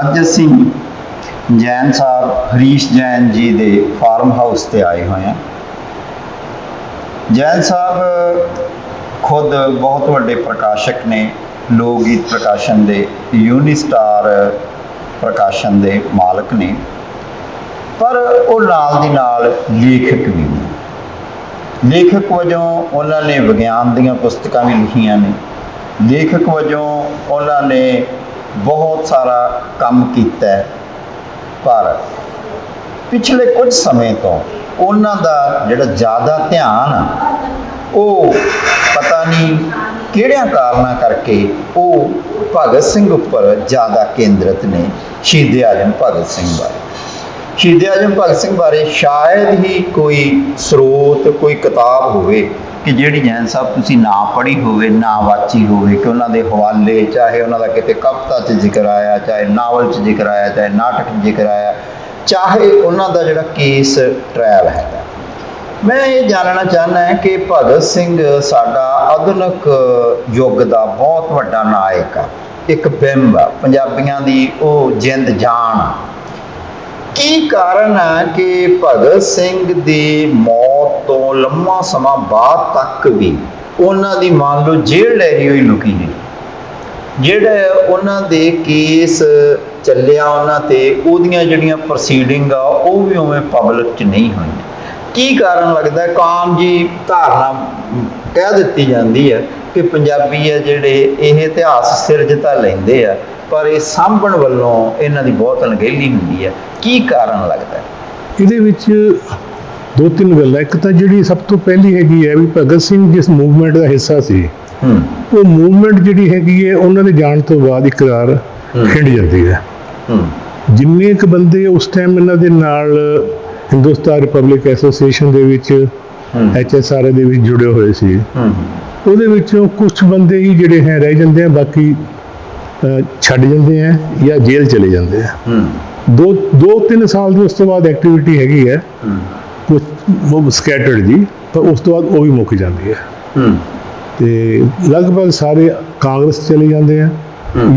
ਅੱਜ ਅਸੀਂ ਜੈਨ ਸਾਹਿਬ, ਹਰੀਸ਼ ਜੈਨ ਜੀ ਦੇ ਫਾਰਮ ਹਾਊਸ ਤੇ ਆਏ ਹੋਏ ਹਾਂ। ਜੈਨ ਸਾਹਿਬ ਖੁਦ ਬਹੁਤ ਵੱਡੇ ਪ੍ਰਕਾਸ਼ਕ ਨੇ ਲੋਕ ਗੀਤ ਪ੍ਰਕਾਸ਼ਨ ਦੇ, ਯੂਨੀਸਟਾਰ ਪ੍ਰਕਾਸ਼ਨ ਦੇ ਮਾਲਕ ਨੇ। ਪਰ ਉਹ ਨਾਲ ਦੀ ਨਾਲ ਲੇਖਕ ਵੀ ਨੇ। ਲੇਖਕ ਵਜੋਂ ਉਹਨਾਂ ਨੇ ਵਿਗਿਆਨ ਦੀਆਂ ਪੁਸਤਕਾਂ ਵੀ ਲਿਖੀਆਂ ਨੇ। ਲੇਖਕ ਵਜੋਂ ਉਹਨਾਂ ਨੇ ਬਹੁਤ ਸਾਰਾ ਕੰਮ ਕੀਤਾ ਹੈ। ਪਰ ਪਿਛਲੇ ਕੁਝ ਸਮੇਂ ਤੋਂ ਉਹਨਾਂ ਦਾ ਜਿਹੜਾ ਜ਼ਿਆਦਾ ਧਿਆਨ ਉਹ ਪਤਾ ਨਹੀਂ ਕਿਹੜਿਆਂ ਕਾਰਨਾਂ ਕਰਕੇ ਉਹ ਭਗਤ ਸਿੰਘ ਉੱਪਰ ਜ਼ਿਆਦਾ ਕੇਂਦਰਿਤ ਨੇ, ਸ਼ਹੀਦ ਆਜਮ ਭਗਤ ਸਿੰਘ ਬਾਰੇ। ਸ਼ਹੀਦ ਆਜਮ ਭਗਤ ਸਿੰਘ ਬਾਰੇ ਸ਼ਾਇਦ ਹੀ ਕੋਈ ਸਰੋਤ, ਕੋਈ ਕਿਤਾਬ ਹੋਵੇ ਕਿ ਜਿਹੜੀ ਜੈਨ ਸਾਹਿਬ ਤੁਸੀਂ ਨਾ ਪੜ੍ਹੀ ਹੋਵੇ, ਨਾ ਵਾਚੀ ਹੋਵੇ, ਕਿ ਉਹਨਾਂ ਦੇ ਹਵਾਲੇ, ਚਾਹੇ ਉਹਨਾਂ ਦਾ ਕਿਤੇ ਕਵਿਤਾ 'ਚ ਜ਼ਿਕਰ ਆਇਆ, ਚਾਹੇ ਨਾਵਲ 'ਚ ਜ਼ਿਕਰ ਆਇਆ, ਚਾਹੇ ਨਾਟਕ 'ਚ ਜ਼ਿਕਰ ਆਇਆ, ਚਾਹੇ ਉਹਨਾਂ ਦਾ ਜਿਹੜਾ ਕੇਸ ਟ੍ਰਾਇਲ ਹੈਗਾ ਮੈਂ ਇਹ ਜਾਣਨਾ ਚਾਹੁੰਦਾ ਹਾਂ ਕਿ ਭਗਤ ਸਿੰਘ ਸਾਡਾ ਆਧੁਨਿਕ ਯੁੱਗ ਦਾ ਬਹੁਤ ਵੱਡਾ ਨਾਇਕ ਆ, ਇੱਕ ਬਿੰਬ ਆ। ਪੰਜਾਬੀਆਂ ਦੀ ਉਹ ਜਿੰਦ ਜਾਨ ਕੀ ਕਾਰਨ ਹੈ ਕਿ ਭਗਤ ਸਿੰਘ ਦੀ ਮੌਤ ਤੋਂ ਲੰਮਾ ਸਮਾਂ ਬਾਅਦ ਤੱਕ ਵੀ ਉਹਨਾਂ ਦੀ ਮੰਨ ਲਓ ਜੇਲ੍ਹ ਡੈਰੀ ਹੋਈ ਲੁਕੀ ਰਹੀ ਜਿਹੜਾ ਉਹਨਾਂ ਦੇ ਕੇਸ ਚੱਲਿਆ ਉਹਨਾਂ ਤੇ, ਉਹਦੀਆਂ ਜਿਹੜੀਆਂ ਪ੍ਰੋਸੀਡਿੰਗ ਆ, ਉਹ ਵੀ ਉਵੇਂ ਪਬਲਿਕ 'ਚ ਨਹੀਂ ਹੋਈਆਂ। ਕੀ ਕਾਰਨ ਲੱਗਦਾ? ਕਾਮ ਜੀ ਧਾਰਨਾ ਕਹਿ ਦਿੱਤੀ ਜਾਂਦੀ ਹੈ ਕਿ ਪੰਜਾਬੀ ਆ ਜਿਹੜੇ ਇਹ ਇਤਿਹਾਸ ਸਿਰਜਤਾ ਲੈਂਦੇ ਆ। ਪਰ ਇਹ ਸਾਂਭਣ ਵੱਲੋਂ ਇਹਨਾਂ ਦੀ ਬਹੁਤ ਅਣਗਹਿਲੀ ਹੁੰਦੀ ਹੈ। ਕੀ ਕਾਰਨ ਲੱਗਦਾ ਹੈ? ਇਹਦੇ ਵਿੱਚ ਦੋ ਤਿੰਨ ਗੱਲਾਂ। ਇੱਕ ਤਾਂ ਜਿਹੜੀ ਸਭ ਤੋਂ ਪਹਿਲੀ ਹੈਗੀ ਹੈ ਵੀ ਭਗਤ ਸਿੰਘ ਜਿਸ ਮੂਵਮੈਂਟ ਦਾ ਹਿੱਸਾ ਸੀ ਉਹ ਮੂਵਮੈਂਟ ਜਿਹੜੀ ਹੈਗੀ ਹੈ ਉਹਨਾਂ ਦੇ ਜਾਣ ਤੋਂ ਬਾਅਦ ਇਕਰਾਰ। ਖਿੰਡ ਜਾਂਦੀ ਹੈ। ਜਿੰਨੇ ਕੁ ਬੰਦੇ ਉਸ ਟਾਈਮ ਇਹਨਾਂ ਦੇ ਨਾਲ ਹਿੰਦੁਸਤਾਨ ਰਿਪਬਲਿਕ ਐਸੋਸੀਏਸ਼ਨ ਦੇ ਵਿੱਚ ਐਚਐਸਆਰ ਦੇ ਵਿੱਚ ਜੁੜੇ ਹੋਏ ਸੀ। ਉਹਦੇ ਵਿੱਚੋਂ ਕੁਝ ਬੰਦੇ ਹੀ ਜਿਹੜੇ ਹੈ ਰਹਿ ਜਾਂਦੇ ਆ। ਬਾਕੀ ਛੱਡ ਜਾਂਦੇ ਆ ਜਾਂ ਜੇਲ੍ਹ ਚਲੇ ਜਾਂਦੇ ਆ। ਹੂੰ। ਦੋ ਦੋ ਤਿੰਨ ਸਾਲ ਦੀ ਉਸ ਤੋਂ ਬਾਅਦ ਐਕਟੀਵਿਟੀ ਹੈਗੀ ਹੈ। ਕੁਝ ਉਹ ਸਕੈਟਰਡ ਜੀ ਪਰ ਉਸ ਤੋਂ ਬਾਅਦ ਉਹ ਵੀ ਮੁੱਕ ਜਾਂਦੀ ਹੈ। ਤੇ ਲਗਭਗ ਸਾਰੇ ਕਾਂਗਰਸ ਚਲੇ ਜਾਂਦੇ ਆ।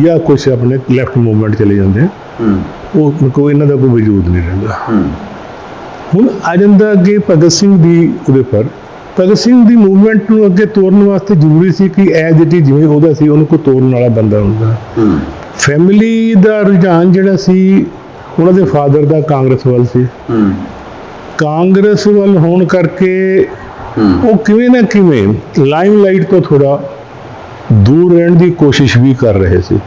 ਜਾਂ ਕੁਝ ਆਪਣੇ ਲੈਫਟ ਮੂਵਮੈਂਟ ਚਲੇ ਜਾਂਦੇ ਆ। ਹੂੰ। ਉਹ ਕੋਈ ਇਹਨਾਂ ਦਾ ਕੋਈ ਵਜੂਦ ਨਹੀਂ ਰਹਿੰਦਾ। ਹੁਣ ਆ ਜਾਂਦਾ ਅੱਗੇ ਭਗਤ ਸਿੰਘ ਦੀ ਉਹਦੇ ਪਰ ਭਗਤ ਸਿੰਘ ਦੀ ਮੂਵਮੈਂਟ ਨੂੰ ਅੱਗੇ ਤੋਰਨ ਵਾਸਤੇ ਜ਼ਰੂਰੀ ਸੀ ਕਿ ਐਜ਼ ਇਟ ਇਜ਼ ਜਿਵੇਂ ਉਹਦਾ ਸੀ ਉਹਨੂੰ ਕੋਈ ਤੋਰਨ ਵਾਲਾ ਬੰਦਾ ਹੁੰਦਾ। ਫੈਮਿਲੀ ਦਾ ਰੁਝਾਨ ਜਿਹੜਾ ਸੀ ਉਹਨਾਂ ਦੇ ਫਾਦਰ ਦਾ ਕਾਂਗਰਸ ਵੱਲ ਸੀ। ਕਾਂਗਰਸ ਵੱਲ ਹੋਣ ਕਰਕੇ ਉਹ ਕਿਵੇਂ ਨਾ ਕਿਵੇਂ ਲਾਈਮਲਾਈਟ ਤੋਂ ਥੋੜਾ ਦੂਰ ਰਹਿਣ ਦੀ ਕੋਸ਼ਿਸ਼ ਵੀ ਕਰ ਰਹੇ ਸੀ।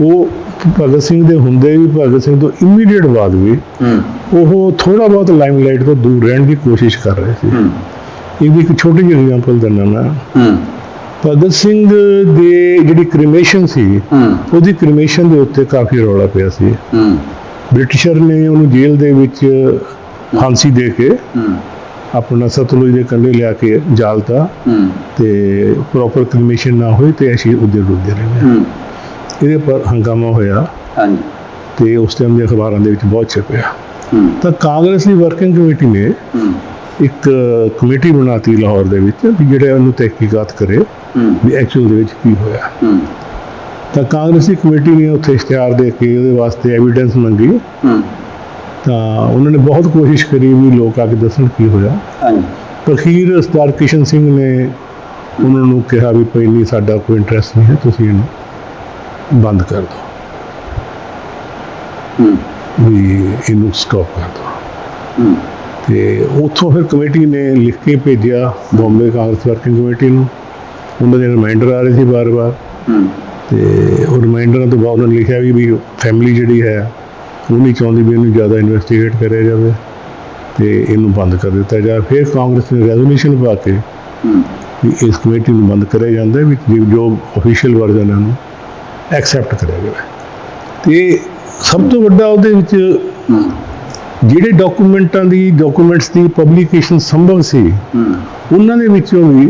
ਉਹ ਭਗਤ ਸਿੰਘ ਦੇ ਹੁੰਦੇ ਵੀ ਭਗਤ ਸਿੰਘ ਤੋਂ ਇਮੀਡੀਏਟ ਬਾਅਦ ਵੀ ਉਹ ਥੋੜਾ ਬਹੁਤ ਲਾਈਮਲਾਈਟ ਤੋਂ ਦੂਰ ਰਹਿਣ ਦੀ ਕੋਸ਼ਿਸ਼ ਕਰ ਰਹੇ ਸੀ। ਇਹਦੀ ਇੱਕ ਛੋਟੀ ਜਿਹੀ ਐਗਜ਼ਾਮਪਲ ਦਿੰਦਾ ਮੈਂ ਹੂੰ। ਭਗਤ ਸਿੰਘ ਦੇ ਜਿਹੜੀ ਕ੍ਰਿਮੇਸ਼ਨ ਸੀ ਉਹਦੀ ਕ੍ਰਿਮੇਸ਼ਨ ਦੇ ਉੱਤੇ ਕਾਫੀ ਰੌਲਾ ਪਿਆ ਸੀ। ਬ੍ਰਿਟਿਸ਼ਰ ਨੇ ਉਹਨੂੰ ਜੇਲ੍ਹ ਦੇ ਵਿੱਚ ਫਾਂਸੀ ਦੇ ਕੇ ਆਪਣਾ ਸਤਲੁਜ ਦੇ ਕੰਢੇ ਲਿਆ ਕੇ ਜਾਲਤਾ ਤੇ ਪ੍ਰੋਪਰ ਕ੍ਰਿਮੇਸ਼ਨ ਨਾ ਹੋਈ ਤੇ ਅਸੀਂ ਉਹਦੇ ਰੁੱਦੇ ਰਹੇ। ਇਹਦੇ ਪਰ ਹੰਗਾਮਾ ਹੋਇਆ ਹਾਂਜੀ। ਤੇ ਉਸ ਟਾਈਮ ਦੇ ਅਖਬਾਰਾਂ ਦੇ ਵਿੱਚ ਬਹੁਤ ਛਪਿਆ ਤਾਂ ਕਾਂਗਰਸ ਦੀ ਵਰਕਿੰਗ ਕਮੇਟੀ ਨੇ ਇੱਕ ਕਮੇਟੀ ਬਣਾਤੀ ਲਾਹੌਰ ਦੇ ਵਿੱਚ ਵੀ ਜਿਹੜਾ ਉਹਨੂੰ ਤਹਿਕੀਕਾਤ ਕਰੇ ਵੀ ਐਕਚੁਅਲ ਦੇ ਵਿੱਚ ਕੀ ਹੋਇਆ। ਤਾਂ ਕਾਂਗਰਸੀ ਕਮੇਟੀ ਨੇ ਉੱਥੇ ਇਸ਼ਤਿਹਾਰ ਦੇ ਕੇ ਉਹਦੇ ਵਾਸਤੇ ਐਵੀਡੈਂਸ ਮੰਗੀ। ਤਾਂ ਉਹਨਾਂ ਨੇ ਬਹੁਤ ਕੋਸ਼ਿਸ਼ ਕਰੀ ਵੀ ਲੋਕ ਆ ਕੇ ਦੱਸਣ ਕੀ ਹੋਇਆ। ਹਾਂਜੀ। ਅਖੀਰ ਸਰਦਾਰ ਕਿਸ਼ਨ ਸਿੰਘ ਨੇ ਉਹਨਾਂ ਨੂੰ ਕਿਹਾ ਵੀ ਭਈ ਨਹੀਂ ਸਾਡਾ ਕੋਈ ਇੰਟਰਸਟ ਨਹੀਂ ਹੈ ਤੁਸੀਂ ਇਹਨੂੰ ਬੰਦ ਕਰ ਹੂੰ। ਵੀ ਇਹਨੂੰ ਸਟਾਪ ਕਰ ਹੂੰ। ਤੇ ਉੱਥੋਂ ਫਿਰ ਕਮੇਟੀ ਨੇ ਲਿਖ ਕੇ ਭੇਜਿਆ ਬੰਬੇ ਕਾਂਗਰਸ ਵਰਕਿੰਗ ਕਮੇਟੀ ਨੂੰ। ਉਹਨਾਂ ਦੇ ਰਿਮਾਈਂਡਰ ਆ ਰਹੇ ਸੀ ਬਾਰ-ਬਾਰ ਤੇ ਉਹ ਰਿਮਾਈਂਡਰਾਂ ਤੋਂ ਬਾਅਦ ਉਹਨਾਂ ਨੇ ਲਿਖਿਆ ਵੀ ਵੀ ਫੈਮਿਲੀ ਜਿਹੜੀ ਹੈ ਉਹ ਨਹੀਂ ਚਾਹੁੰਦੀ ਵੀ ਇਹਨੂੰ ਜ਼ਿਆਦਾ ਇਨਵੈਸਟੀਗੇਟ ਕਰਿਆ ਜਾਵੇ। ਤੇ ਇਹਨੂੰ ਬੰਦ ਕਰ ਦਿੱਤਾ ਜਾਵੇ। ਫਿਰ ਕਾਂਗਰਸ ਨੇ ਰੈਜ਼ੋਲੂਸ਼ਨ ਪਾ ਕੇ ਵੀ ਇਸ ਕਮੇਟੀ ਨੂੰ ਬੰਦ ਕਰਿਆ ਜਾਂਦਾ ਵੀ ਜੋ- ਜੋ ਅਫੀਸ਼ੀਅਲ ਵਰਜ਼ਨ ਹੈ ਉਹਨੂੰ। ਐਕਸੈਪਟ ਕਰਿਆ ਜਾਵੇ ਤੇ ਸਭ ਤੋਂ ਵੱਡਾ ਉਹਦੇ ਵਿੱਚ ਜਿਹੜੇ ਡਾਕੂਮੈਂਟਾਂ ਦੀ ਡਾਕੂਮੈਂਟਸ ਦੀ ਪਬਲੀਕੇਸ਼ਨ ਸੰਭਵ ਸੀ, ਉਹਨਾਂ ਦੇ ਵਿੱਚੋਂ ਵੀ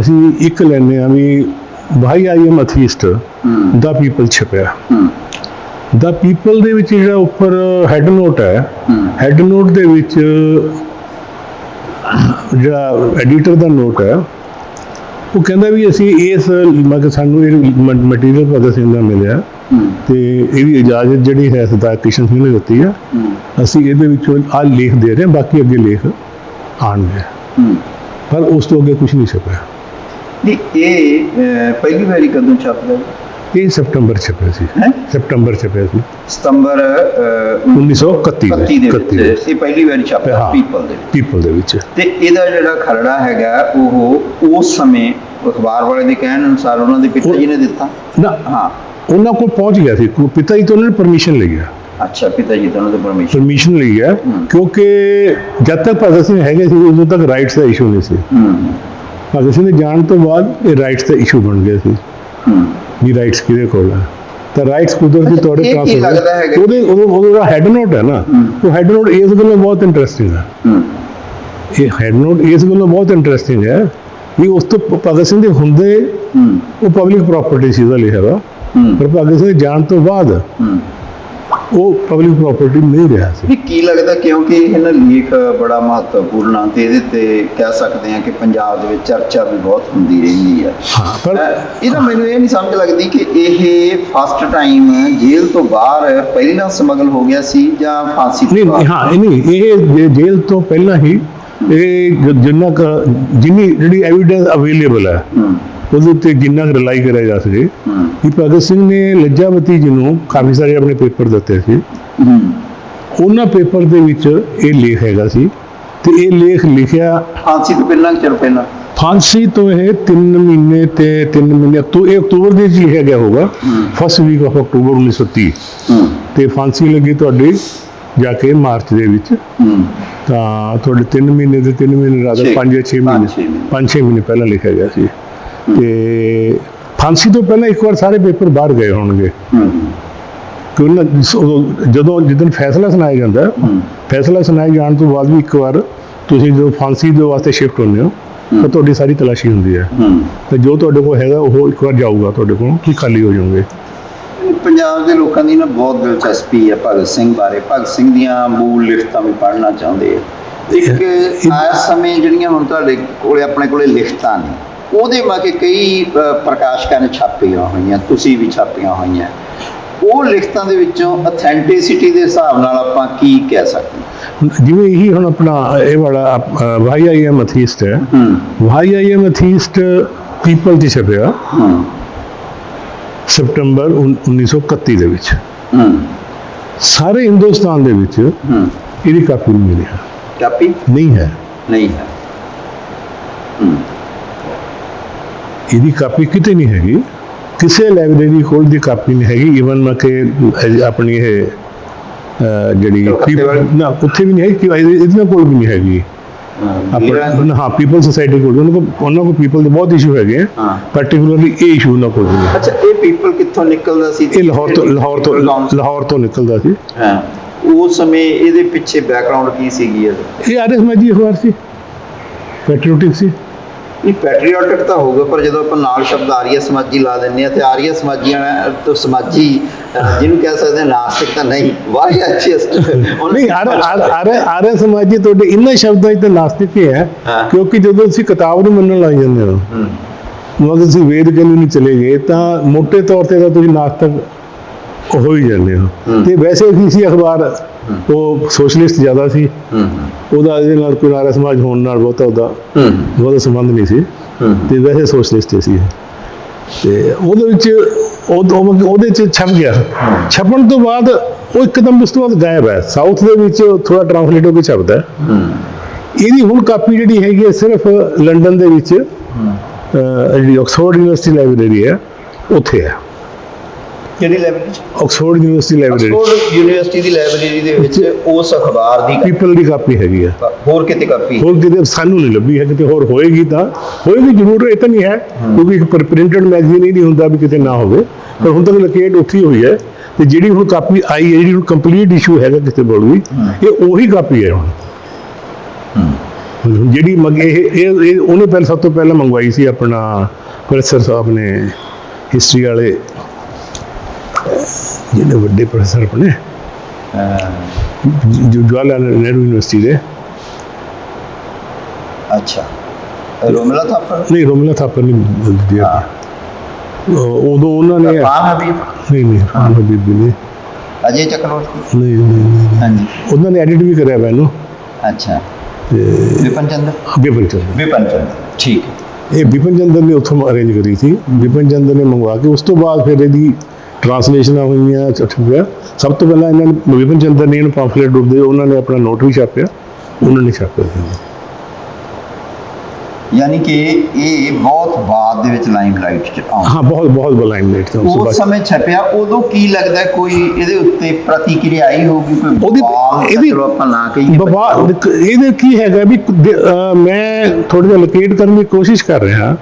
ਅਸੀਂ ਇੱਕ ਲੈਂਦੇ ਆ ਵੀ ਭਾਈ I am atheist the people ਛਪਿਆ। ਹੂੰ ਦਾ ਪੀਪਲ ਦੇ ਵਿੱਚ ਜਿਹੜਾ ਉੱਪਰ ਹੈੱਡ ਨੋਟ ਹੈ ਹੈਡ ਨੋਟ ਦੇ ਵਿੱਚ ਜਿਹੜਾ ਐਡੀਟਰ ਦਾ ਨੋਟ ਹੈ ਉਹ ਕਹਿੰਦਾ ਵੀ ਅਸੀਂ ਇਸ ਮਤਲਬ ਸਾਨੂੰ ਇਹ ਮਟੀਰੀਅਲ ਭਗਤ ਸਿੰਘ ਦਾ ਮਿਲਿਆ ਤੇ ਇਹਦੀ ਇਜਾਜ਼ਤ ਜਿਹੜੀ ਹੈ ਸਰਦਾਰ ਕਿਸ਼ਨ ਸਿੰਘ ਨੇ ਦਿੱਤੀ ਆ। ਅਸੀਂ ਇਹਦੇ ਵਿੱਚੋਂ ਆ ਲੇਖ ਦੇ ਰਹੇ ਹਾਂ ਬਾਕੀ ਅੱਗੇ ਲੇਖ ਆਉਣਗੇ ਹੂੰ। ਪਰ ਉਸ ਤੋਂ ਅੱਗੇ ਕੁਝ ਨਹੀਂ ਛਪਿਆ। ਨਹੀਂ ਇਹ ਪਹਿਲੀ ਵਾਰੀ ਕਦੋਂ ਛਪਦਾ? ਇਹ ਸਤੰਬਰ ਛਪਿਆ ਸੀ? ਹੈ? ਸਤੰਬਰ ਛਪਿਆ ਸੀ। ਸਤੰਬਰ ਅਹ, 1931 31 ਦੇ 31 ਵਿੱਚ ਇਹ ਪਹਿਲੀ ਵਾਰੀ ਛਪਿਆ ਹਾਂ। ਪੀਪਲ ਦੇ ਵਿੱਚ। ਪੀਪਲ ਦੇ ਵਿੱਚ। ਤੇ ਇਹਦਾ ਜਿਹੜਾ ਖਰੜਾ ਹੈਗਾ ਉਹ ਉਸ ਸਮੇਂ ਅਖਬਾਰ ਵਾਲੇ ਦੇ ਕਹਿਣ ਅਨੁਸਾਰ ਉਹਨਾਂ ਦੇ ਪਿਤਾ ਜੀ ਨੇ ਦਿੱਤਾ। ਨਾ ਹਾਂ। ਉਹਨਾਂ ਕੋਲ ਪਹੁੰਚ ਗਿਆ ਸੀ। ਕੋ- ਪਿਤਾ ਜੀ ਤੋਂ ਉਹਨਾਂ ਨੇ ਪਰਮਿਸ਼ਨ ਲਈ ਆ ਅੱਛਾ ਪਿਤਾ ਜੀ ਤੋਂ ਉਹਨਾਂ ਦੇ ਪਰਮਿਸ਼ਨ ਪਰਮਿਸ਼ਨ ਲਈ ਆ ਹੂੰ। ਕਿਉਂਕਿ ਜਦ ਤੱਕ ਭਗਤ ਸਿੰਘ ਹੈਗੇ ਸੀ ਉਦੋਂ ਤੱਕ ਰਾਈਟਸ ਦਾ ਇਸ਼ੂ ਨਹੀਂ ਸੀ। ਹੂੰ। ਭਗਤ ਸਿੰਘ ਦੇ ਜਾਣ ਤੋਂ ਬਾਅਦ ਇਹ ਰਾਈਟਸ ਦਾ ਇਸ਼ੂ ਬਣ ਗਿਆ ਸੀ। ਹੂੰ। ਵੀ ਰਾਈਟਸ ਕਿਹਦੇ ਕੋਲ ਹੈ ਤਾਂ ਰਾਈਟਸ ਕੁਦਰਤੀ ਤੌਰ ਤੇ ਹੈਗਾ? ਉਹਦੇ ਉਹਦਾ ਹੈਡ ਨੋਟ ਹੈ ਨਾ। ਉਹ ਹੈਡ ਨੋਟ ਇਸ ਗੱਲੋਂ ਬਹੁਤ ਇੰਟਰਸਟਿੰਗ ਹੈ। ਇਹ ਹੈਡ ਨੋਟ ਇਸ ਗੱਲੋਂ ਬਹੁਤ ਇੰਟਰਸਟਿੰਗ ਹੈ ਵੀ ਉਸ ਤੋਂ ਭਗਤ ਸਿੰਘ ਦੇ ਹੁੰਦੇ ਉਹ ਪਬਲਿਕ ਪ੍ਰਾਪਰਟੀ ਸੀ ਉਹਦਾ ਲਿਖਿਆ ਹੂੰ। ਪਰ ਭਗਤ ਸਿੰਘ ਦੇ ਜਾਣ ਤੋਂ ਬਾਅਦ ਉਹ ਪਬਲਿਕ ਪ੍ਰਾਪਰਟੀ ਨਹੀਂ ਰਿਹਾ ਸੀ ਵੀ ਕੀ ਲੱਗਦਾ ਕਿਉਂਕਿ ਇਹ ਨਾ ਲੇਖ ਬੜਾ ਮਹੱਤਵਪੂਰਨ ਆ ਤੇ ਇਹਦੇ ਤੇ ਕਹਿ ਸਕਦੇ ਆ ਕਿ ਪੰਜਾਬ ਦੇ ਵਿੱਚ ਚਰਚਾ ਵੀ ਬਹੁਤ ਹੁੰਦੀ ਰਹਿੰਦੀ ਹੈ ਹਾਂ ਪਰ ਇਹਦਾ ਮੈਨੂੰ ਇਹ ਨਹੀਂ ਸਮਝ ਲੱਗਦੀ ਕਿ ਇਹ ਫਸਟ ਟਾਈਮ ਜੇਲ੍ਹ ਤੋਂ ਬਾਹਰ ਪਹਿਲਾਂ ਸਮਗਲ ਹੋ ਗਿਆ ਸੀ ਜਾਂ ਫਾਂਸੀ ਨਹੀਂ? ਹਾਂ ਇਹ ਨਹੀਂ ਇਹ ਜੇਲ੍ਹ ਤੋਂ ਪਹਿਲਾਂ ਹੀ ਇਹ ਜਿੰਨਾ ਕੁ- ਜਿੰਨੀ ਜਿਹੜੀ ਐਵੀਡੈਂਸ ਅਵੇਲੇਬਲ ਹੈ ਉਹਦੇ ਉੱਤੇ ਜਿੰਨਾ ਰਿਲਾਈ ਕਰਿਆ ਜਾ ਸਕੇ। ਕਿ ਭਗਤ ਸਿੰਘ ਨੇ ਲੱਜਾਵਤੀ ਜੀ ਨੂੰ ਕਾਫੀ ਸਾਰੇ ਆਪਣੇ ਪੇਪਰ ਦਿੱਤੇ ਸੀ। ਉਹਨਾਂ ਪੇਪਰ ਦੇ ਵਿੱਚ ਇਹ ਲੇਖ ਹੈਗਾ ਸੀ ਤੇ ਇਹ ਲੇਖ ਲਿਖਿਆ ਫਾਂਸੀ ਤੋਂ ਪਹਿਲਾਂ ਚਿਰ ਪਹਿਲਾਂ? ਫਾਂਸੀ ਤੋਂ ਇਹ 3 ਮਹੀਨੇ ਤੇ 3 ਮਹੀਨੇ ਤੋਂ ਇਹ ਅਕਤੂਬਰ ਦੇ ਵਿੱਚ ਲਿਖਿਆ ਗਿਆ ਹੋਗਾ। ਫਸਟ ਵੀਕ ਆਫ ਅਕਤੂਬਰ 1930 ਹੂੰ। ਤੇ ਫਾਂਸੀ ਲੱਗੀ ਤੁਹਾਡੀ ਜਾ ਕੇ ਮਾਰਚ ਦੇ ਵਿੱਚ। ਤਾਂ ਤੁਹਾਡੇ 3 ਮਹੀਨੇ ਦੇ 3 ਮਹੀਨੇ ਰਾਦਰ ਛੇ- 5 ਜਾਂ 6 ਪੰਜ ਮਹੀਨੇ ਛੇ ਮਹੀਨੇ। 5-6 ਮਹੀਨੇ ਪਹਿਲਾਂ ਲਿਖਿਆ ਗਿਆ ਸੀ। ਤੇ ਫਾਂਸੀ ਤੋਂ ਪਹਿਲਾਂ ਇੱਕ ਵਾਰ ਸਾਰੇ ਪੇਪਰ ਬਾਹਰ ਗਏ ਹੋਣਗੇ। ਹੂੰ। ਕਿ ਉਹਨਾਂ ਉਦੋਂ- ਜਦੋਂ ਜਿੱਦਣ ਫੈਸਲਾ ਸੁਣਾਇਆ ਜਾਂਦਾ ਫੈਸਲਾ ਸੁਣਾਏ ਜਾਣ ਤੋਂ ਬਾਅਦ ਵੀ ਇੱਕ ਵਾਰ ਤੁਸੀਂ ਜਦੋਂ ਫਾਂਸੀ ਦੇ ਵਾਸਤੇ ਸ਼ਿਫਟ ਹੁੰਦੇ ਹੋ ਤਾਂ ਤੁਹਾਡੀ ਸਾਰੀ ਤਲਾਸ਼ੀ ਹੁੰਦੀ ਹੈ। ਹੂੰ। ਤੇ ਜੋ ਤੁਹਾਡੇ ਕੋਲ ਹੈਗਾ ਉਹ ਇੱਕ ਵਾਰ ਜਾਊਗਾ ਤੁਹਾਡੇ ਕੋਲ ਕਿ ਖਾਲੀ ਹੋ ਜਾਓਗੇ ਪੰਜਾਬ ਦੇ ਲੋਕਾਂ ਦੀ ਨਾ ਬਹੁਤ ਦਿਲਚਸਪੀ ਹੈ ਭਗਤ ਸਿੰਘ ਬਾਰੇ। ਭਗਤ ਸਿੰਘ ਦੀਆਂ ਮੂਲ ਲਿਖਤਾਂ ਵੀ ਪੜ੍ਹਨਾ ਚਾਹੁੰਦੇ ਆ। ਇੱਕ ਆਇਆ ਸਮੇਂ ਜਿਹੜੀਆਂ ਹੁਣ ਤੁਹਾਡੇ ਕੋਲੇ ਆਪਣੇ ਕੋਲੇ ਲਿਖਤਾਂ ਨੇ ਉਹਦੇ ਮਾ ਕੇ ਕਈ ਪ੍ਰਕਾਸ਼ਕਾਂ ਨੇ ਛਾਪੀਆਂ ਹੋਈਆਂ ਤੁਸੀਂ ਵੀ ਛਾਪੀਆਂ ਹੋਈਆਂ। ਉਹ ਲਿਖਤਾਂ ਦੇ ਵਿੱਚੋਂ ਅਥੈਂਟਿਸਿਟੀ ਦੇ ਹਿਸਾਬ ਨਾਲ ਆਪਾਂ ਕੀ ਕਹਿ ਸਕਦੇ ਹਾਂ? ਜਿਵੇਂ ਇਹੀ ਹੁਣ ਆਪਣਾ ਇਹ ਵਾਲਾ ਵਾਈ ਆਈ ਐਮ ਅਥੀਸਟ ਹੈ। Why I am atheist People ਦੀ ਛਪਿਆ। ਸਪਟੰਬਰ ਉਨ- 1931 ਦੇ ਵਿੱਚ। ਹੂੰ। ਸਾਰੇ ਹਿੰਦੁਸਤਾਨ ਦੇ ਵਿੱਚ ਹੂੰ। ਇਹਦੀ ਕਾਪੀ ਨਹੀਂ ਮਿਲੀ ਹੈ। ਕਾਪੀ? ਨਹੀਂ ਹੈ। ਨਹੀਂ ਹੈ। ਹੂੰ। ਇਹਦੀ ਕਾਪੀ ਕਿਤੇ ਨਹੀਂ ਹੈਗੀ। ਕਿਸੇ ਲਾਇਬ੍ਰੇਰੀ ਕੋਲ ਦੀ ਕਾਪੀ ਨਹੀਂ ਹੈਗੀ। ਇਵਨ ਮੈਂ ਕਿ ਆਪਣੀ ਇਹ ਜਿਹੜੀ? ਨਾ ਉੱਥੇ ਵੀ ਨਹੀਂ ਹੈ ਕਿ ਇਹਨਾਂ ਕੋਲ ਵੀ ਨਹੀਂ ਹੈਗੀ। ਹਾਂ। ਪੀਪਲ ਸੁਸਾਇਟੀ ਕੋਲ ਉਹਨਾਂ ਕੋਲ ਉਹਨਾਂ ਕੋਲ ਪੀਪਲ ਦੇ ਬਹੁਤ ਇਸ਼ੂ ਹੈਗੇ ਆ। ਹਾਂ। ਪਾਰਟਿਕੂਲਰਲੀ ਇਹ ਇਸ਼ੂ ਉਹਨਾਂ ਕੋਲ ਨਹੀਂ ਹੈ ਅੱਛਾ ਇਹ ਪੀਪਲ ਕਿੱਥੋਂ ਨਿਕਲਦਾ ਸੀ? ਇਹ ਲਾਹੌਰ ਤੋਂ ਲਾਹੌਰ ਤੋਂ ਲਾਹੌਰ ਤੋਂ ਨਿਕਲਦਾ ਸੀ। ਹਾਂ। ਉਸ ਸਮੇਂ ਇਹਦੇ ਪਿੱਛੇ ਬੈਕਗ੍ਰਾਉਂਡ ਕੀ ਸੀਗੀ ਇਹ ਆਰਐਸ ਮੈਜੀ ਅਖਬਾਰ ਸੀ। ਪੈਟਰੀਓਟਿਕ ਸੀ। ਨਹੀਂ ਪੈਟਰੀਓਟਿਕ ਤਾਂ ਹੋਊਗਾ ਪਰ ਜਦੋਂ ਆਪਾਂ ਨਾਲ ਸ਼ਬਦ ਆਰੀਆ ਸਮਾਜੀ ਲਾ ਦਿੰਦੇ ਆ ਤੇ ਆਰੀਆ ਸਮਾਜੀਆਂ ਤੋਂ ਸਮਾਜੀ ਜਿਹਨੂੰ ਕਹਿ ਸਕਦੇ ਆ ਨਾਸਤਿਕ ਤਾਂ ਨਹੀਂ ਵਾਹੀ ਅੱਛੀ ਨਹੀਂ ਆਰ ਆਰ ਆਰ ਸਮਾਜੀ ਤੁਹਾਡੇ ਇਹਨਾਂ ਸ਼ਬਦਾਂ 'ਚ ਤਾਂ ਨਾਸਤਿਕ ਹੀ ਹੈ। ਕਿਉਂਕਿ ਜਦੋਂ ਤੁਸੀਂ ਕਿਤਾਬ ਨੂੰ ਮੰਨਣ ਲੱਗ ਜਾਂਦੇ ਹੋ ਮਤਲਬ ਤੁਸੀਂ ਵੇਦ ਕਹਿੰਦੇ ਨਹੀਂ ਚਲੇ ਗਏ ਤਾਂ ਮੋٹے ਤੌਰ ਤੇ ਤਾਂ ਤੁਸੀਂ ਨਾਸਤਕ ਹੋ ਹੀ ਜਾਂਦੇ ਹੂੰ। ਤੇ ਵੈਸੇ ਵੀ ਸੀ ਅਖਬਾਰ ਉਹ ਸੋਸ਼ਲਿਸਟ ਜ਼ਿਆਦਾ ਸੀ। ਉਹਦਾ ਇਹਦੇ ਨਾਲ ਕੋਈ ਆਰ ਸਮਾਜ ਹੋਣ ਨਾਲ ਬਹੁਤਾ ਉਹਦਾ ਬਹੁਤਾ ਸੰਬੰਧ ਨਹੀਂ ਸੀ। ਤੇ ਵੈਸੇ ਸੋਸ਼ਲਿਸਟ ਸੀ ਤੇ ਉਹਦੇ ਵਿੱਚ ਉਹ ਉਹ- ਉਹਦੇ ਚ ਛਪ ਗਿਆ। ਛਪਣ ਤੋਂ ਬਾਅਦ ਉਹ ਇੱਕਦਮ ਉਸ ਤੋਂ ਬਾਅਦ ਗਾਇਬ ਹੈ। ਸਾਊਥ ਦੇ ਵਿੱਚ ਥੋੜਾ ਟ੍ਰਾਂਸਲੇਟ ਹੋ ਕੇ ਛਪਦਾ ਇਹਦੀ ਹੁਣ ਕਾਪੀ ਜਿਹੜੀ ਹੈਗੀ ਹੈ ਸਿਰਫ ਲੰਡਨ ਦੇ ਵਿੱਚ ਜਿਹੜੀ ਆਕਸਫੋਰਡ ਯੂਨੀਵਰਸਿਟੀ ਲਾਇਬ੍ਰੇਰੀ ਹੈ ਉੱਥੇ ਹੈ। ਕਿਹੜੀ library Oxford university library Oxford university ਦੀ ਲਾਇਬ੍ਰੇਰੀ ਦੇ ਵਿੱਚ ਉਸ ਅਖਬਾਰ ਦੀ ਪੀਪਲ ਦੀ ਕਾਪੀ ਹੈਗੀ ਹੈ ਹੋਰ ਕਿਤੇ ਕਾਪੀ ਹੋਰ ਕਿਤੇ ਸਾਨੂੰ ਨਹੀਂ ਲੱਭੀ ਹੈ ਕਿਤੇ ਹੋਰ ਹੋਏਗੀ ਤਾਂ ਹੋਏਗੀ ਜ਼ਰੂਰ ਇਹ ਤਾਂ ਨਹੀਂ ਹੈ ਕਿਉਂਕਿ ਇੱਕ ਪ੍ਰਿੰਟਡ ਮੈਗਜ਼ੀਨ ਹੀ ਨਹੀਂ ਹੁੰਦਾ ਵੀ ਕਿਤੇ ਨਾ ਹੋਵੇ। ਪਰ ਹੁਣ ਤੱਕ ਲੋਕੇਟ ਉੱਥੇ ਹੋਈ ਹੈ ਤੇ ਜਿਹੜੀ ਹੁਣ ਕਾਪੀ ਆਈ ਹੈ ਜਿਹੜੀ ਹੁਣ ਕੰਪਲੀਟ ਇਸ਼ੂ ਹੈਗਾ ਕੋਲ ਵੀ ਇਹ ਉਹੀ ਕਾਪੀ ਹੈ ਹੁਣ। ਜਿਹੜੀ ਮੰਗ ਇਹ ਉਹਨੇ ਪਹਿਲਾਂ ਸਭ ਤੋਂ ਪਹਿਲਾਂ ਮੰਗਵਾਈ ਸੀ ਆਪਣਾ ਪ੍ਰੋਫੈਸਰ ਸਾਹਿਬ ਨੇ ਹਿਸਟਰੀ ਵਾਲੇ। ਜਿਹੜੇ ਵੱਡੇ ਪ੍ਰੋਫੈਸਰ ਆਪਣੇ। ਜੋ ਜਵਾਹਰ ਲਾਲ ਨਹਿਰੂ ਯੂਨੀਵਰਸਿਟੀ ਦੇ। ਅੱਛਾ। ਰੋਮਲਾ ਥਾਪਰ? ਨਹੀਂ ਰੋਮਲਾ ਥਾਪਰ ਨਹੀਂ ਦਿਆ ਉਦੋਂ ਉਹਨਾਂ ਨੇ ਇਰਫਾਨ ਹਬੀਬ? ਨਹੀਂ ਨਹੀਂ ਹਾਂ। ਬੀਬੀ ਨੇ ਅਜੇ ਚੱਕਰਵਰਤੀ ਨਹੀਂ ਨਹੀਂ ਨਹੀਂ। ਹਾਂਜੀ। ਉਹਨਾਂ ਨੇ ਐਡਿਟ ਵੀ ਕਰਿਆ ਮੈਨੂੰ ਅੱਛਾ। ਤੇ ਵਿਪਨ ਚੰਦਰ ਵਿਪਨ ਚੰਦਰ ਵਿਪਨ ਚੰਦਰ ਠੀਕ। ਇਹ ਵਿਪਨ ਚੰਦਰ ਨੇ ਉੱਥੋਂ ਅਰੇਂਜ ਕਰੀ ਸੀ। ਵਿਪਨ ਚੰਦਰ ਨੇ ਮੰਗਵਾ ਕੇ ਉਸ ਤੋਂ ਬਾਅਦ ਫਿਰ ਇਹਦੀ ਟਰਾਂਸਲੇਸ਼ਨਾਂ ਹੋਈਆਂ ਛਪਿਆ ਸਭ ਤੋਂ ਪਹਿਲਾਂ ਇਹਨਾਂ ਨੇ ਵਿਪਨ ਚੰਦਰ ਨੇ ਇਹਨੂੰ ਪੰਫਲੇਟ ਦੇ ਉਹਨਾਂ ਨੇ ਆਪਣਾ ਨੋਟ ਵੀ ਛਾਪਿਆ। ਉਹਨਾਂ ਨੇ ਛਾਪਿਆ। ਯਾਨੀ ਕਿ ਇਹ ਬਹੁਤ ਬਾਅਦ ਦੇ ਵਿੱਚ ਲਾਈਮਲਾਈਟ ਚ ਆਉਂਦਾ। ਹਾਂ ਬਹੁਤ ਬਹੁਤ ਬਲਾਈਮ ਉਸ ਤੋਂ ਉਸ ਸਮੇਂ ਛਪਿਆ ਉਦੋਂ ਕੀ ਲੱਗਦਾ ਕੋਈ ਇਹਦੇ ਉੱਤੇ ਪ੍ਰਤੀਕਿਰਿਆ ਆਈ ਹੋਊਗੀ ਕੋਈ ਉਹਦੀ- ਇਹਦੀ- ਆਪਾਂ ਨਾ ਕਹੀਏ ਬਾਬਾ ਇਹਦੇ ਕੀ ਹੈਗਾ ਵੀ ਮੈਂ ਥੋੜਾ ਜਿਹਾ ਲੋਕੇਟ ਕਰਨ ਦੀ ਕੋਸ਼ਿਸ਼ ਕਰ ਰਿਹਾ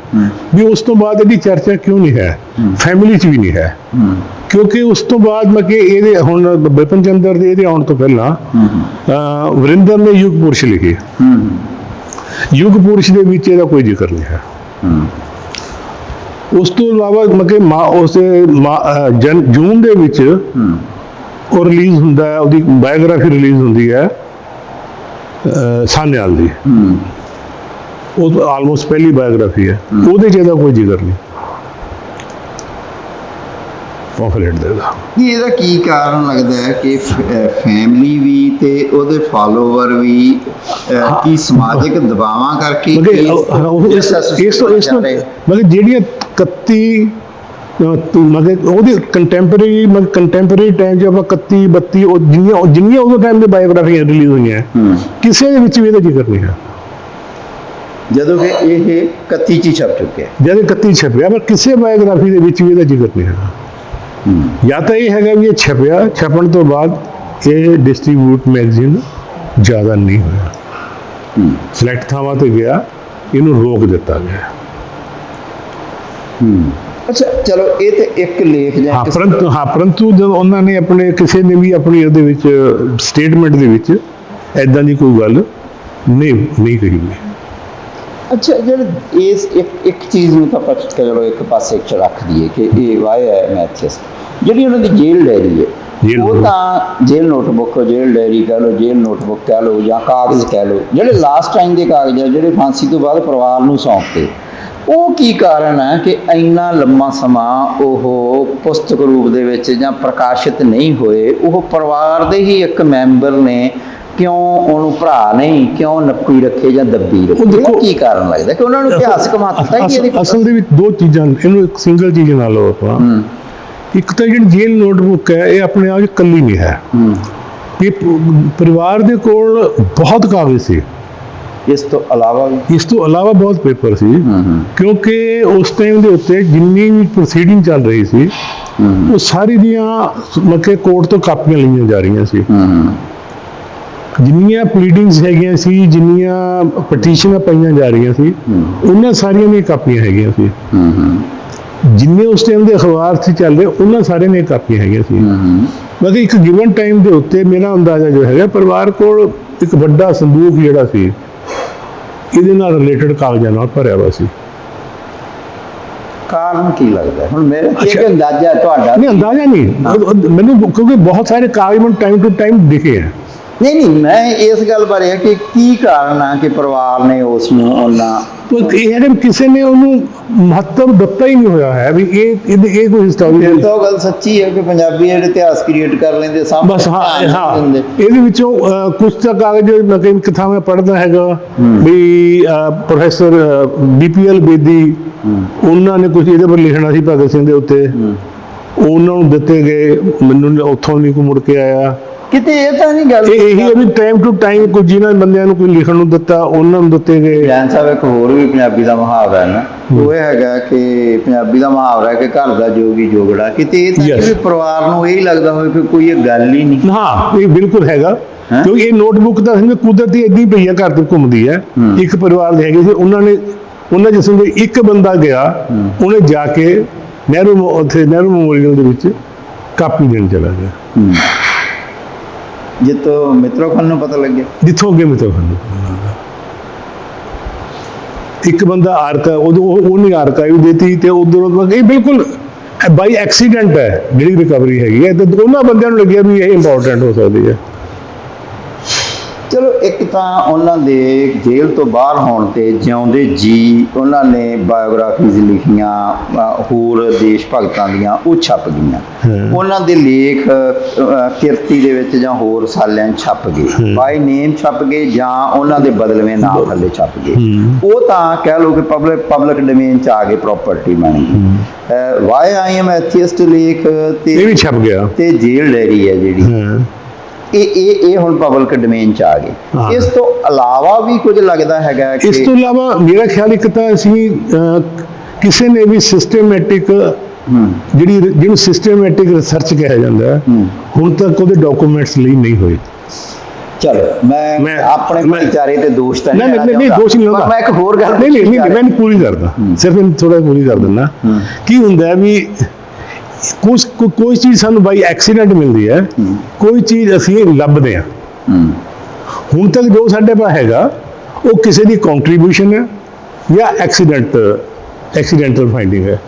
ਵੀ ਉਸ ਤੋਂ ਬਾਅਦ ਇਹਦੀ ਚਰਚਾ ਕਿਉਂ ਨਹੀਂ ਹੈ। ਫੈਮਿਲੀ 'ਚ ਵੀ ਨਹੀਂ ਹੈ। ਕਿਉਂਕਿ ਉਸ ਤੋਂ ਬਾਅਦ ਮੈਂ ਕਿ ਇਹਦੇ ਹੁਣ ਵਿਪਨ ਚੰਦਰ ਦੇ ਇਹਦੇ ਆਉਣ ਤੋਂ ਪਹਿਲਾਂ ਵਰਿੰਦਰ ਨੇ ਯੁਗ ਪੁਰਸ਼ ਲਿਖੀ। ਹੂੰ, ਯੁਗ ਪੁਰਸ਼ ਦੇ ਵਿੱਚ ਇਹਦਾ ਕੋਈ ਜ਼ਿਕਰ ਨਹੀਂ ਹੈ। ਉਸ ਤੋਂ ਇਲਾਵਾ ਮਕੇ ਮਾ ਉਸ ਜਨ ਜੂਨ ਦੇ ਵਿੱਚ ਉਹ ਰਿਲੀਜ਼ ਹੁੰਦਾ ਹੈ ਉਹਦੀ ਬਾਇਓਗ੍ਰਾਫੀ ਰਿਲੀਜ਼ ਹੁੰਦੀ ਹੈ ਸਾਨਿਆਲ ਦੀ। ਉਹ ਆਲਮੋਸਟ ਪਹਿਲੀ ਬਾਇਓਗ੍ਰਾਫੀ ਹੈ। ਉਹਦੇ 'ਚ ਇਹਦਾ ਕੋਈ ਜ਼ਿਕਰ ਨਹੀਂ। ਪੰਫਲੇਟ ਦੇ ਦਾ। ਕੀ ਇਹਦਾ ਕੀ ਕਾਰਨ ਲੱਗਦਾ ਹੈ ਕਿ ਫੈਮਿਲੀ ਵੀ ਤੇ ਉਹਦੇ ਫਾਲੋਅਰ ਵੀ ਕੀ ਸਮਾਜਿਕ ਦਬਾਵਾਂ ਕਰਕੇ ਇਸ- ਇਸ ਤੋਂ ਤੋਂ ਜਾ? ਮਗੇ ਜਿਹੜੀਆਂ 31 ਮਗੇ ਉਹਦੇ ਕੰਟੈਂਪਰੇਰੀ ਮਗ ਕੰਟੈਂਪਰੇਰੀ ਟਾਈਮ 'ਚ ਆਪਾਂ 31 32 ਉਹ ਜਿੰਨੀਆਂ ਜਿੰਨੀਆਂ ਉਦੋਂ ਟਾਈਮ ਦੇ ਬਾਇਓਗ੍ਰਾਫੀਆਂ ਰਿਲੀਜ਼ ਹੋਈਆਂ ਕਿਸੇ ਦੇ ਵਿੱਚ ਵੀ ਇਹਦਾ ਜ਼ਿਕਰ ਨਹੀਂ ਹੈ ਜਦੋਂ ਕਿ ਇਹ 31 ਚ ਛਪ ਚੁੱਕਿਆ। ਜਦ 31 ਛਪਿਆ ਪਰ ਕਿਸੇ ਬਾਇਓਗ੍ਰਾਫੀ ਦੇ ਵਿੱਚ ਵੀ ਇਹਦਾ ਜ਼ਿਕਰ ਨਹੀਂ ਹੂੰ, ਜਾਂ ਤਾਂ ਇਹ ਹੈਗਾ ਵੀ ਇਹ ਛਪਿਆ ਛਪਣ ਤੋਂ ਬਾਅਦ ਇਹ ਡਿਸਟ੍ਰੀਬਿਊਟ ਮੈਗਜ਼ੀਨ ਜ਼ਿਆਦਾ ਨਹੀਂ ਹੋਇਆ। ਹੂੰ, ਸਿਲੈਕਟ ਥਾਵਾਂ ਤੇ ਗਿਆ ਇਹਨੂੰ ਰੋਕ ਦਿੱਤਾ ਗਿਆ। ਹੂੰ। ਅੱਛਾ ਚਲੋ ਇਹ ਤੇ ਇੱਕ ਲੇਖ ਜਾਂ ਹਾਂ ਪਰੰਤੂ ਹਾਂ ਪਰੰਤੂ ਜਦੋਂ ਉਹਨਾਂ ਨੇ ਆਪਣੇ ਕਿਸੇ ਨੇ ਵੀ ਆਪਣੀ ਉਹਦੇ ਵਿੱਚ ਸਟੇਟਮੈਂਟ ਦੇ ਵਿੱਚ ਐਦਾਂ ਦੀ ਕੋਈ ਗੱਲ ਨਹੀਂ ਨਹੀਂ ਕਹੀ ਹੋਈ। ਅੱਛਾ ਜਿਹੜੇ ਇਸ ਇੱਕ ਇੱਕ ਚੀਜ਼ ਨੂੰ ਤਾਂ ਆਪਾਂ ਚਲੋ ਇੱਕ ਪਾਸੇ ਚ ਰੱਖ ਦਈਏ ਕਿ ਇਹ ਵਾਇਆ ਹੈ ਮੈਥਸ ਜਿਹੜੀ ਉਹਨਾਂ ਦੀ ਜੇਲ੍ਹ ਡਾਇਰੀ ਹੈ ਉਹ ਤਾਂ ਜੇਲ੍ਹ ਨੋਟਬੁੱਕ ਜੇਲ੍ਹ ਡਾਇਰੀ ਕਹ ਲਓ ਜੇਲ੍ਹ ਨੋਟਬੁੱਕ ਕਹ ਲਓ ਜਾਂ ਕਾਗਜ਼ ਕਹਿ ਲਓ ਜਿਹੜੇ ਲਾਸਟ ਟਾਈਮ ਦੇ ਕਾਗਜ਼ ਆ ਜਿਹੜੇ ਫਾਂਸੀ ਤੋਂ ਬਾਅਦ ਪਰਿਵਾਰ ਨੂੰ ਸੌਂਪਤੇ ਉਹ ਕੀ ਕਾਰਨ ਹੈ ਕਿ ਇੰਨਾ ਲੰਮਾ ਸਮਾਂ ਉਹ ਪੁਸਤਕ ਰੂਪ ਦੇ ਵਿੱਚ ਜਾਂ ਪ੍ਰਕਾਸ਼ਿਤ ਨਹੀਂ ਹੋਏ ਉਹ ਪਰਿਵਾਰ ਦੇ ਹੀ ਇੱਕ ਮੈਂਬਰ ਨੇ ਕਿਉਂ ਉਹਨੂੰ ਭਰਾ ਨਹੀਂ ਕਿਉਂ ਨੱਪੀ ਰੱਖੇ ਜਾਂ ਦੱਬੀ ਰੱਖੇ? ਉਹ ਦੇਖੋ- ਕੀ ਕਾਰਨ ਲੱਗਦਾ? ਕਿ ਉਹਨਾਂ ਨੂੰ ਇਤਿਹਾਸਕ ਮਹੱਤਤਾ ਹੀ ਇਹਦੀ ਅਸਲ- ਦੇ ਵਿੱਚ ਦੋ ਚੀਜ਼ਾਂ ਇਹਨੂੰ ਇੱਕ ਸਿੰਗਲ ਚੀਜ਼ ਨਾਲ ਲਓ ਆਪਾਂ। ਇੱਕ ਤਾਂ ਜਿਹੜੀ ਜੇਲ੍ਹ ਨੋਟਬੁੱਕ ਹੈ ਇਹ ਆਪਣੇ ਆਪ 'ਚ ਇਕੱਲੀ ਨਹੀਂ ਹੈ। ਇਹ ਪਰਿਵਾਰ ਦੇ ਕੋਲ ਬਹੁਤ ਕਾਗਜ਼ ਸੀ। ਇਸ ਤੋਂ ਇਲਾਵਾ ਵੀ? ਇਸ ਤੋਂ ਇਲਾਵਾ ਬਹੁਤ ਪੇਪਰ ਸੀ। ਕਿਉਂਕਿ ਉਸ ਟਾਈਮ ਦੇ ਉੱਤੇ ਜਿੰਨੀ ਵੀ ਪ੍ਰੋਸੀਡਿੰਗ ਚੱਲ ਰਹੀ ਸੀ ਉਹ ਸਾਰੀ ਦੀਆਂ ਮੱਕੇ ਕੋਰਟ ਤੋਂ ਕਾਪੀਆਂ ਲਈਆਂ ਜਾ ਰਹੀਆਂ ਸੀ। ਜਿੰਨੀਆਂ ਪਲੀਡਿੰਗਸ ਹੈਗੀਆਂ ਸੀ ਜਿੰਨੀਆਂ ਪਟੀਸ਼ਨਾਂ ਪਈਆਂ ਜਾ ਰਹੀਆਂ ਸੀ ਉਹਨਾਂ ਸਾਰੀਆਂ ਦੀਆਂ ਕਾਪੀਆਂ ਹੈਗੀਆਂ ਸੀ। ਜਿੰਨੇ ਉਸ ਟਾਈਮ ਦੇ ਅਖਬਾਰ ਸੀ ਚੱਲ ਰਹੇ ਉਹਨਾਂ ਸਾਰਿਆਂ ਦੀਆਂ ਕਾਪੀਆਂ ਹੈਗੀਆਂ ਸੀ। ਮਗਰ ਇੱਕ ਗਿਵਨ ਟਾਈਮ ਦੇ ਉੱਤੇ ਮੇਰਾ ਅੰਦਾਜ਼ਾ ਜੋ ਹੈਗਾ ਪਰਿਵਾਰ ਕੋਲ ਇੱਕ ਵੱਡਾ ਸੰਦੂਕ ਜਿਹੜਾ ਸੀ ਇਹਦੇ ਨਾਲ ਰਿਲੇਟਡ ਕਾਗਜ਼ਾਂ ਨਾਲ ਭਰਿਆ ਹੋਇਆ ਸੀ। ਕਾਰਨ ਕੀ ਲੱਗਦਾ? ਹੁਣ ਮੇਰਾ ਕੀ ਅੰਦਾਜ਼ਾ ਤੁਹਾਡਾ ਨਹੀਂ ਅੰਦਾਜ਼ਾ ਨਹੀਂ। ਮੈਨੂੰ ਕਿਉਂਕਿ ਬਹੁਤ ਸਾਰੇ ਕਾਗਜ਼ ਮੈਨੂੰ ਟਾਈਮ ਟੂ ਟਾਈਮ ਦਿਖੇ ਆ। ਨਹੀਂ ਨਹੀਂ ਮੈਂ ਇਸ ਗੱਲ ਬਾਰੇ ਹੈ ਕਿ ਕੀ ਕਾਰਨ ਆ ਕਿ ਪਰਿਵਾਰ ਨੇ ਉਸ ਨੂੰ ਉਹਨਾਂ ਤੋ ਇਹ ਹੈ ਕਿ ਕਿਸੇ ਨੇ ਉਹਨੂੰ ਮਹੱਤਵ ਦਿੱਤਾ ਹੀ ਨਹੀਂ ਹੋਇਆ ਹੈ ਵੀ ਇਹ ਇਹਦੇ ਇਹ ਕੋਈ ਫਿਰ ਹਿਸਟੋਰੀਕਲ ਤਾਂ ਗੱਲ ਸੱਚੀ ਹੈ ਕਿ ਪੰਜਾਬੀ ਜਿਹੜੇ ਇਤਿਹਾਸ ਕ੍ਰੀਏਟ ਕਰ ਲੈਂਦੇ ਸਾਹਮਣੇ ਬਸ ਹਾਂ ਹਾਂ। ਇਹਦੇ ਵਿੱਚੋਂ ਕੁਝ ਤਾਂ ਕਾਗਜ਼ ਮੈਂ ਕਈ ਕਿਥਾਂ ਮੈਂ ਪੜ੍ਹਦਾ ਹੈਗਾ ਵੀ ਪ੍ਰੋਫੈਸਰ ਬੀਪੀਐਲ ਬੇਦੀ ਹੂੰ। ਉਹਨਾਂ ਨੇ ਕੁਝ ਇਹਦੇ ਪਰ ਲਿਖਣਾ ਸੀ ਭਗਤ ਸਿੰਘ ਦੇ ਉੱਤੇ। ਹੂੰ। ਉਹਨਾਂ ਨੂੰ ਦਿੱਤੇ ਗਏ ਮੈਨੂੰ ਉੱਥੋਂ ਨਹੀਂ ਕੋਈ ਮੁੜ ਕੇ ਆਇਆ। ਕਿਤੇ ਇਹ ਤਾਂ ਨਹੀਂ ਗੱਲ ਇਹ ਇਹੀ ਹੈ ਵੀ ਟਾਈਮ ਟੂ ਟਾਈਮ ਕੋਈ ਜਿਨ੍ਹਾਂ ਬੰਦਿਆਂ ਨੂੰ ਕੋਈ ਲਿਖਣ ਨੂੰ ਦਿੱਤਾ ਉਹਨਾਂ ਨੂੰ ਦਿੱਤੇ ਗਏ ਜੈਨ ਸਾਹਿਬ ਇੱਕ ਹੋਰ ਵੀ ਪੰਜਾਬੀ ਦਾ ਮੁਹਾਵਰਾ ਹੈ ਨਾ ਉਹ ਇਹ ਹੈਗਾ ਕਿ ਪੰਜਾਬੀ ਦਾ ਮੁਹਾਵਰਾ ਹੈ ਕਿ ਘਰ ਦਾ ਜੋਗੀ ਜੋਗੜਾ ਕਿਤੇ ਇਹ ਤਾਂ. ਵੀ ਪਰਿਵਾਰ ਨੂੰ ਇਹ ਲੱਗਦਾ ਹੋਵੇ ਕਿ ਕੋਈ ਇਹ ਗੱਲ ਹੀ ਨਹੀਂ ਹਾਂ ਇਹ ਬਿਲਕੁਲ ਹੈਗਾ? ਕਿਉਂਕਿ ਇਹ ਨੋਟਬੁੱਕ ਤਾਂ ਸਮਝ ਕੁਦਰਤੀ ਹੀ ਪਈ ਆ ਘਰ ਤੇ ਘੁੰਮਦੀ ਹੈ। ਇੱਕ ਪਰਿਵਾਰ ਦੇ ਹੈਗੇ ਸੀ ਉਹਨਾਂ ਨੇ ਉਹਨਾਂ ਜਿਸ ਸਮੇਂ ਇੱਕ ਬੰਦਾ ਗਿਆ। ਉਹਨੇ ਜਾ ਕੇ ਨਹਿਰੂ ਉੱਥੇ ਨਹਿਰੂ ਮੈਮੋਰੀਅਲ ਦੇ ਵਿੱਚ ਕਾਪੀ ਦੇਣ ਚਲਾ ਗਿਆ ਹੂੰ। ਜਿੱਤੋਂ ਮਿੱਤਰੋ ਖਾਨ ਨੂੰ ਪਤਾ ਲੱਗਿਆ ਜਿੱਥੋਂ ਅੱਗੇ ਮਿੱਤਰ ਹਨ ਇੱਕ ਬੰਦਾ ਆਰਕਾ ਉਹ ਉਹਨੇ ਆਰਕਾਈਵ ਦਿੱਤੀ ਤੇ ਉਧਰ ਇਹ ਬਿਲਕੁਲ ਬਾਈ ਐਕਸੀਡੈਂਟ ਹੈ ਜਿਹੜੀ ਰਿਕਵਰੀ ਹੈਗੀ ਹੈ ਤੇ ਦੋਨਾਂ ਬੰਦਿਆਂ ਨੂੰ ਲੱਗਿਆ ਵੀ ਇਹ ਇੰਪੋਰਟੈਂਟ ਹੋ ਸਕਦੀ ਹੈ ਚਲੋ ਇੱਕ ਤਾਂ ਉਹਨਾਂ ਦੇ ਜੇਲ੍ਹ ਤੋਂ ਬਾਹਰ ਹੋਣ ਤੇ ਜਿਉਂਦੇ ਜੀ ਉਹਨਾਂ ਨੇ ਬਾਇਓਗ੍ਰਾਫੀਜ਼ ਲਿਖੀਆਂ ਹੋਰ ਦੇਸ਼ ਭਗਤਾਂ ਦੀਆਂ ਉਹ ਛਪ ਗਈਆਂ। ਉਹਨਾਂ ਦੇ ਲੇਖ ਕਿਰਤੀ ਦੇ ਵਿੱਚ ਜਾਂ ਹੋਰ ਸਾਲਿਆਂ ਛਪ ਗਏ। ਬਾਈ ਨੇਮ ਛਪ ਗਏ ਜਾਂ ਉਹਨਾਂ ਦੇ ਬਦਲਵੇਂ ਨਾਮ ਥੱਲੇ ਛਪ ਗਏ। ਉਹ ਤਾਂ ਕਹਿ ਲਓ ਕਿ ਪਬਲਿਕ ਪਬਲਿਕ ਡੋਮੇਨ 'ਚ ਆ ਗਏ ਪ੍ਰਾਪਰਟੀ ਬਣ ਗਈ। ਵਾਈ ਆਈ ਐਮ ਐਥੀਸਟ ਲੇਖ ਤੇ ਇਹ ਵੀ ਛਪ ਗਿਆ। ਤੇ ਜੇਲ੍ਹ ਡੈਰੀ ਹੈ ਜਿਹੜੀ। ਇਹ ਇਹ ਇਹ ਹੁਣ ਪਬਲਿਕ ਡੋਮੇਨ ਚ ਆ। ਗਏ ਇਸ ਤੋਂ ਇਲਾਵਾ ਵੀ ਕੁਝ ਲੱਗਦਾ ਹੈਗਾ ਕਿ ਇਸ ਤੋਂ ਇਲਾਵਾ ਮੇਰਾ ਖਿਆਲ ਇੱਕ ਤਾਂ ਅਸੀਂ ਕਿਸੇ ਨੇ ਵੀ ਸਿਸਟਮੈਟਿਕ ਜਿਹੜੀ ਜਿਹਨੂੰ ਸਿਸਟਮੈਟਿਕ ਰਿਸਰਚ ਕਿਹਾ ਜਾਂਦਾ ਹੁਣ ਤੱਕ ਉਹਦੇ ਡਾਕੂਮੈਂਟਸ ਲਈ ਨਹੀਂ ਹੋਏ ਚਲੋ ਮੈਂ ਆਪਣੇ ਭਾਈਚਾਰੇ ਤੇ ਦੋਸ਼ ਤਾਂ ਨਹੀਂ ਨਹੀਂ ਨਹੀਂ। ਦੋਸ਼ ਨਹੀਂ ਲਾਉਂਦਾ ਮੈਂ ਇੱਕ ਹੋਰ ਗੱਲ ਨਹੀਂ ਨਹੀਂ ਮੈਂ ਪੂਰੀ ਕਰਦਾ। ਸਿਰਫ ਥੋੜਾ ਪੂਰੀ ਕਰ ਦਿੰਦਾ। ਕੀ ਹੁੰਦਾ ਵੀ ਕੁਝ ਕੋਈ ਚੀਜ਼ ਸਾਨੂੰ ਬਾਈ ਐਕਸੀਡੈਂਟ ਮਿਲਦੀ ਹੈ। ਕੋਈ ਚੀਜ਼ ਅਸੀਂ ਲੱਭਦੇ ਹਾਂ। ਹੁਣ ਤੱਕ ਜੋ ਸਾਡੇ ਪਾਸ ਹੈਗਾ ਉਹ ਕਿਸੇ ਦੀ ਕੰਟਰੀਬਿਊਸ਼ਨ ਹੈ ਜਾਂ ਐਕਸੀਡੈਂਟ ਐਕਸੀਡੈਂਟਲ ਫਾਈਂਡਿੰਗ ਹੈ।